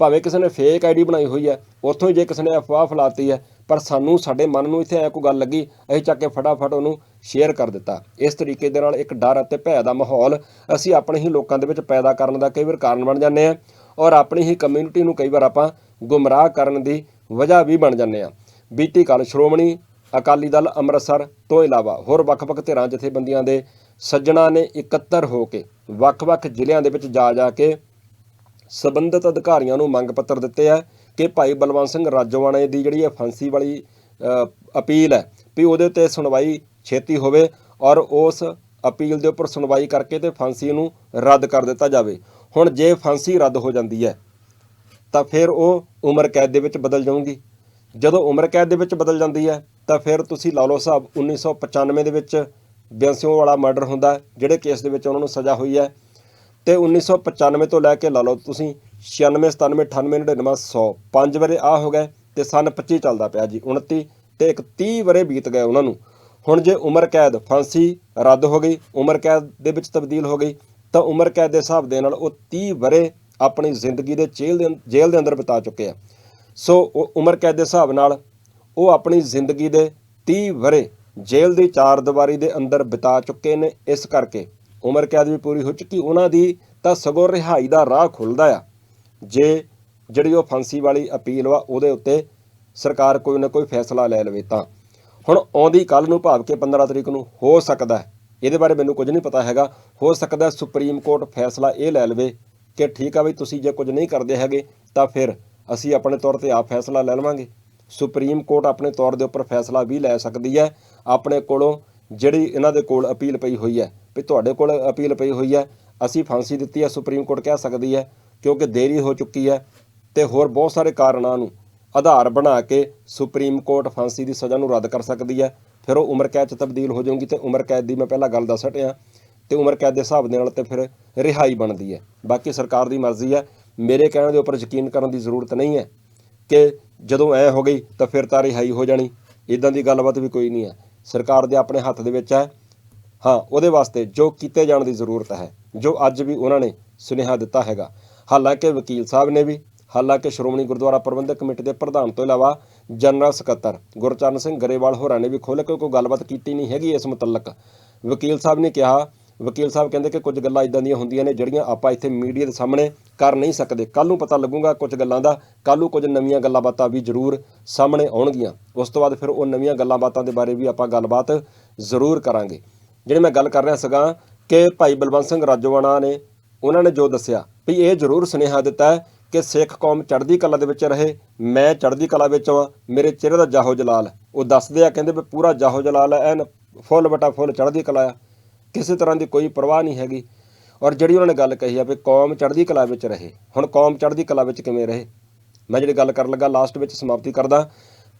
ਭਾਵੇਂ ਕਿਸੇ ਨੇ ਫੇਕ ਆਈਡੀ ਬਣਾਈ ਹੋਈ ਹੈ, ਉੱਥੋਂ ਹੀ ਜੇ ਕਿਸੇ ਨੇ ਅਫਵਾਹ ਫੈਲਾਤੀ ਹੈ, ਪਰ ਸਾਨੂੰ, ਸਾਡੇ ਮਨ ਨੂੰ ਇੱਥੇ ਐ ਕੋਈ ਗੱਲ ਲੱਗੀ, ਅਸੀਂ ਚੱਕ ਕੇ ਫਟਾਫਟ ਉਹਨੂੰ ਸ਼ੇਅਰ ਕਰ ਦਿੱਤਾ। ਇਸ ਤਰੀਕੇ ਦੇ ਨਾਲ ਇੱਕ ਡਰ ਅਤੇ ਭੈ ਦਾ ਮਾਹੌਲ ਅਸੀਂ ਆਪਣੇ ਹੀ ਲੋਕਾਂ ਦੇ ਵਿੱਚ ਪੈਦਾ ਕਰਨ ਦਾ ਕਈ ਵਾਰ ਕਾਰਨ ਬਣ ਜਾਂਦੇ ਆ ਔਰ ਆਪਣੀ ਹੀ ਕਮਿਊਨਿਟੀ ਨੂੰ ਕਈ ਵਾਰ ਆਪਾਂ ਗੁੰਮਰਾਹ ਕਰਨ ਦੀ ਵਜ੍ਹਾ ਵੀ ਬਣ ਜਾਂਦੇ ਆ ਬੀਤੀ ਕੱਲ ਸ਼੍ਰੋਮਣੀ ਅਕਾਲੀ ਦਲ ਅੰਮ੍ਰਿਤਸਰ ਤੋਂ ਇਲਾਵਾ ਹੋਰ ਵੱਖ-ਵੱਖ ਧਿਰਾਂ, ਜਥੇਬੰਦੀਆਂ ਦੇ ਸੱਜਣਾ ਨੇ ਇਕੱਤਰ ਹੋ ਕੇ ਵੱਖ-ਵੱਖ ਜ਼ਿਲ੍ਹਿਆਂ ਦੇ ਵਿੱਚ ਜਾ ਜਾ ਕੇ ਸਬੰਧਤ ਅਧਿਕਾਰੀਆਂ ਨੂੰ ਮੰਗ ਪੱਤਰ ਦਿੱਤੇ ਆ ਕਿ ਭਾਈ ਬਲਵੰਤ ਸਿੰਘ ਰਾਜੋਆਣੇ ਦੀ ਜਿਹੜੀ ਇਹ ਫਾਂਸੀ ਵਾਲੀ ਅਪੀਲ ਹੈ ਵੀ ਉਹਦੇ ਉੱਤੇ ਸੁਣਵਾਈ ਛੇਤੀ ਹੋਵੇ ਔਰ ਉਸ ਅਪੀਲ ਦੇ ਉੱਪਰ ਸੁਣਵਾਈ ਕਰਕੇ ਤੇ ਫਾਂਸੀ ਨੂੰ ਰੱਦ ਕਰ ਦਿੱਤਾ ਜਾਵੇ। ਹੁਣ ਜੇ ਫਾਂਸੀ ਰੱਦ ਹੋ ਜਾਂਦੀ ਹੈ, ਤਾਂ ਫਿਰ ਉਹ ਉਮਰ ਕੈਦ ਦੇ ਵਿੱਚ ਬਦਲ ਜਾਊਗੀ। ਜਦੋਂ ਉਮਰ ਕੈਦ ਦੇ ਵਿੱਚ ਬਦਲ ਜਾਂਦੀ ਹੈ, ਤਾਂ ਫਿਰ ਤੁਸੀਂ ਲਾ ਲਓ ਸਾਹਿਬ 1995 ਦੇ ਵਿੱਚ ਬਿਆੰਸਿਓ ਵਾਲਾ ਮਰਡਰ ਹੁੰਦਾ, ਜਿਹੜੇ ਕੇਸ ਦੇ ਵਿੱਚ ਉਹਨਾਂ ਨੂੰ ਸਜ਼ਾ ਹੋਈ ਹੈ। ਤੇ 1995 ਤੋਂ ਲੈ ਕੇ ਲਾ ਲਓ ਤੁਸੀਂ 96 97 98 99 100 ਪੰਜ ਵਾਰੇ ਆ ਹੋ ਗਏ ਤੇ ਸਨ 25 ਚੱਲਦਾ ਪਿਆ ਜੀ 29 ਤੇ ਇੱਕ 30 ਵਰੇ ਬੀਤ ਗਏ ਉਹਨਾਂ ਨੂੰ। ਹੁਣ ਜੇ ਉਮਰ ਕੈਦ ਫਾਂਸੀ ਰੱਦ ਹੋ ਗਈ, ਉਮਰ ਕੈਦ ਦੇ ਵਿੱਚ ਤਬਦੀਲ ਹੋ ਗਈ, ਤਾਂ ਉਮਰ ਕੈਦ ਦੇ ਹਿਸਾਬ ਦੇ ਨਾਲ ਉਹ 30 ਵਰੇ ਆਪਣੀ ਜ਼ਿੰਦਗੀ ਦੇ ਜੇਲ੍ਹ ਦੇ ਜੇਲ੍ਹ ਦੇ ਅੰਦਰ ਬਿਤਾ ਚੁੱਕੇ ਆ। ਸੋ ਉਹ ਉਮਰ ਕੈਦ ਦੇ ਹਿਸਾਬ ਨਾਲ ਉਹ ਆਪਣੀ ਜ਼ਿੰਦਗੀ ਦੇ 30 ਵਰੇ ਜੇਲ੍ਹ ਦੀ ਚਾਰ ਦੀਵਾਰੀ ਦੇ ਅੰਦਰ ਬਿਤਾ ਚੁੱਕੇ ਨੇ, ਇਸ ਕਰਕੇ ਉਮਰ ਕੈਦ ਵੀ ਪੂਰੀ ਹੋ ਚੁੱਕੀ, ਉਹਨਾਂ ਦੀ ਤਾਂ ਸਗੋਂ ਰਿਹਾਈ ਦਾ ਰਾਹ ਖੁੱਲਦਾ ਆ। ਜੇ ਜਿਹੜੀ ਉਹ ਫਾਂਸੀ ਵਾਲੀ ਅਪੀਲ ਵਾ, ਉਹਦੇ ਉੱਤੇ ਸਰਕਾਰ ਕੋਈ ਨਾ ਕੋਈ ਫੈਸਲਾ ਲੈ ਲਵੇ ਤਾਂ। ਹੁਣ ਆਉਂਦੀ ਕੱਲ ਨੂੰ ਭਾਵ ਕੇ 15 ਤਰੀਕ ਨੂੰ ਹੋ ਸਕਦਾ ਇਹਦੇ ਬਾਰੇ ਮੈਨੂੰ ਕੁਝ ਨਹੀਂ ਪਤਾ ਹੈਗਾ। ਹੋ ਸਕਦਾ ਸੁਪਰੀਮ ਕੋਰਟ ਫੈਸਲਾ ਇਹ ਲੈ ਲਵੇ ਕਿ ਠੀਕ ਆ ਵੀ ਤੁਸੀਂ ਜੇ ਕੁਝ ਨਹੀਂ ਕਰਦੇ ਹੈਗੇ, ਤਾਂ ਫਿਰ ਅਸੀਂ ਆਪਣੇ ਤੌਰ ਤੇ ਆਪ ਫੈਸਲਾ ਲੈ ਲਵਾਂਗੇ। ਸੁਪਰੀਮ ਕੋਰਟ ਆਪਣੇ ਤੌਰ ਦੇ ਉੱਪਰ ਫੈਸਲਾ ਵੀ ਲੈ ਸਕਦੀ ਹੈ। ਆਪਣੇ ਕੋਲੋਂ ਜਿਹੜੀ ਇਹਨਾਂ ਦੇ ਕੋਲ ਅਪੀਲ ਪਈ ਹੋਈ ਹੈ ਵੀ ਤੁਹਾਡੇ ਕੋਲ ਅਪੀਲ ਪਈ ਹੋਈ ਹੈ, ਅਸੀਂ ਫਾਂਸੀ ਦਿੱਤੀ ਹੈ, ਸੁਪਰੀਮ ਕੋਰਟ ਕਹਿ ਸਕਦੀ ਹੈ, ਕਿਉਂਕਿ ਦੇਰੀ ਹੋ ਚੁੱਕੀ ਹੈ ਤੇ ਹੋਰ ਬਹੁਤ ਸਾਰੇ ਕਾਰਨਾਂ ਨੂੰ ਆਧਾਰ ਬਣਾ ਕੇ ਸੁਪਰੀਮ ਕੋਰਟ ਫਾਂਸੀ ਦੀ ਸਜ਼ਾ ਨੂੰ ਰੱਦ ਕਰ ਸਕਦੀ ਹੈ। ਫਿਰ ਉਹ ਉਮਰ ਕੈਦ ਚ ਤਬਦੀਲ ਹੋ ਜਾਊਗੀ ਤੇ ਉਮਰ ਕੈਦ ਦੀ ਮੈਂ ਪਹਿਲਾਂ ਗੱਲ ਦੱਸ ਹਟਿਆ ਤੇ ਉਮਰ ਕੈਦ ਦੇ ਹਿਸਾਬ ਦੇ ਨਾਲ ਤੇ ਫਿਰ ਰਿਹਾਈ ਬਣਦੀ ਹੈ। ਬਾਕੀ ਸਰਕਾਰ ਦੀ ਮਰਜ਼ੀ ਹੈ। ਮੇਰੇ ਕਹਿਣ ਦੇ ਉੱਪਰ ਯਕੀਨ ਕਰਨ ਦੀ ਜ਼ਰੂਰਤ ਨਹੀਂ ਹੈ ਕਿ ਜਦੋਂ ਐ ਹੋ ਗਈ ਤਾਂ ਫਿਰ ਤਾਂ ਰਿਹਾਈ ਹੋ ਜਾਣੀ। ਇਦਾਂ ਦੀ ਗੱਲਬਾਤ ਵੀ ਕੋਈ ਨਹੀਂ ਹੈ। ਸਰਕਾਰ ਦੇ ਆਪਣੇ ਹੱਥ ਦੇ ਵਿੱਚ ਹੈ। ਹਾਂ, ਉਹਦੇ ਵਾਸਤੇ ਜੋ ਕੀਤੇ ਜਾਣ ਦੀ ਜ਼ਰੂਰਤ ਹੈ, ਜੋ ਅੱਜ ਵੀ ਉਹਨਾਂ ਨੇ ਸੁਨੇਹਾ ਦਿੱਤਾ ਹੈਗਾ। ਹਾਲਾਂਕਿ ਵਕੀਲ ਸਾਹਿਬ ਨੇ ਵੀ, ਹਾਲਾਂਕਿ ਸ਼੍ਰੋਮਣੀ ਗੁਰਦੁਆਰਾ ਪ੍ਰਬੰਧਕ ਕਮੇਟੀ ਦੇ ਪ੍ਰਧਾਨ ਤੋਂ ਇਲਾਵਾ ਜਨਰਲ ਸਕੱਤਰ ਗੁਰਚਰਨ ਸਿੰਘ ਗਰੇਵਾਲ ਹੋਰਾਂ ਨੇ ਵੀ ਖੁੱਲ੍ਹ ਕੇ ਕੋਈ ਗੱਲਬਾਤ ਕੀਤੀ ਨਹੀਂ ਹੈਗੀ ਇਸ ਮੁਤਲਕ। ਵਕੀਲ ਸਾਹਿਬ ਨੇ ਕਿਹਾ, ਵਕੀਲ ਸਾਹਿਬ ਕਹਿੰਦੇ ਕਿ ਕੁਝ ਗੱਲਾਂ ਇਦਾਂ ਦੀਆਂ ਹੁੰਦੀਆਂ ਨੇ ਜਿਹੜੀਆਂ ਆਪਾਂ ਇੱਥੇ ਮੀਡੀਆ ਦੇ ਸਾਹਮਣੇ ਕਰ ਨਹੀਂ ਸਕਦੇ। ਕੱਲ ਨੂੰ ਪਤਾ ਲੱਗੂਗਾ ਕੁਝ ਗੱਲਾਂ ਦਾ ਕੱਲ ਨੂੰ ਕੁਝ ਨਵੀਆਂ ਗੱਲਾਂ ਬਾਤਾਂ ਵੀ ਜ਼ਰੂਰ ਸਾਹਮਣੇ ਆਉਣਗੀਆਂ। ਉਸ ਤੋਂ ਬਾਅਦ ਫਿਰ ਉਹ ਨਵੀਆਂ ਗੱਲਾਂ ਬਾਤਾਂ ਦੇ ਬਾਰੇ ਵੀ ਆਪਾਂ ਗੱਲਬਾਤ ਜ਼ਰੂਰ ਕਰਾਂਗੇ। ਜਿਹੜੀ ਮੈਂ ਗੱਲ ਕਰ ਰਿਹਾ ਸੀਗਾ ਕਿ ਭਾਈ ਬਲਵੰਤ ਸਿੰਘ ਰਾਜੋਆਣਾ ਨੇ, ਉਹਨਾਂ ਨੇ ਜੋ ਦੱਸਿਆ ਵੀ ਇਹ ਜ਼ਰੂਰ ਸੁਨੇਹਾ ਦਿੱਤਾ ਕਿ ਸਿੱਖ ਕੌਮ ਚੜ੍ਹਦੀ ਕਲਾ ਦੇ ਵਿੱਚ ਰਹੇ, ਮੈਂ ਚੜ੍ਹਦੀ ਕਲਾ ਵਿੱਚ ਹਾਂ, ਮੇਰੇ ਚਿਹਰੇ ਦਾ ਜਾਹੋ ਜਲਾਲ ਉਹ ਦੱਸਦੇ ਆ, ਕਹਿੰਦੇ ਵੀ ਪੂਰਾ ਜਾਹੋ ਜਲਾਲ ਹੈ ਐਨ ਫੁੱਲ ਬਟਾ ਫੁੱਲ ਚੜ੍ਹਦੀ ਕਲਾ ਆ ਕਿਸੇ ਤਰ੍ਹਾਂ ਦੀ ਕੋਈ ਪਰਵਾਹ ਨਹੀਂ ਹੈਗੀ। ਔਰ ਜਿਹੜੀ ਉਹਨਾਂ ਨੇ ਗੱਲ ਕਹੀ ਆ ਵੀ ਕੌਮ ਚੜ੍ਹਦੀ ਕਲਾ ਵਿੱਚ ਰਹੇ, ਹੁਣ ਕੌਮ ਚੜ੍ਹਦੀ ਕਲਾ ਵਿੱਚ ਕਿਵੇਂ ਰਹੇ? ਮੈਂ ਜਿਹੜੀ ਗੱਲ ਕਰਨ ਲੱਗਾ, ਲਾਸਟ ਵਿੱਚ ਸਮਾਪਤੀ ਕਰਦਾ,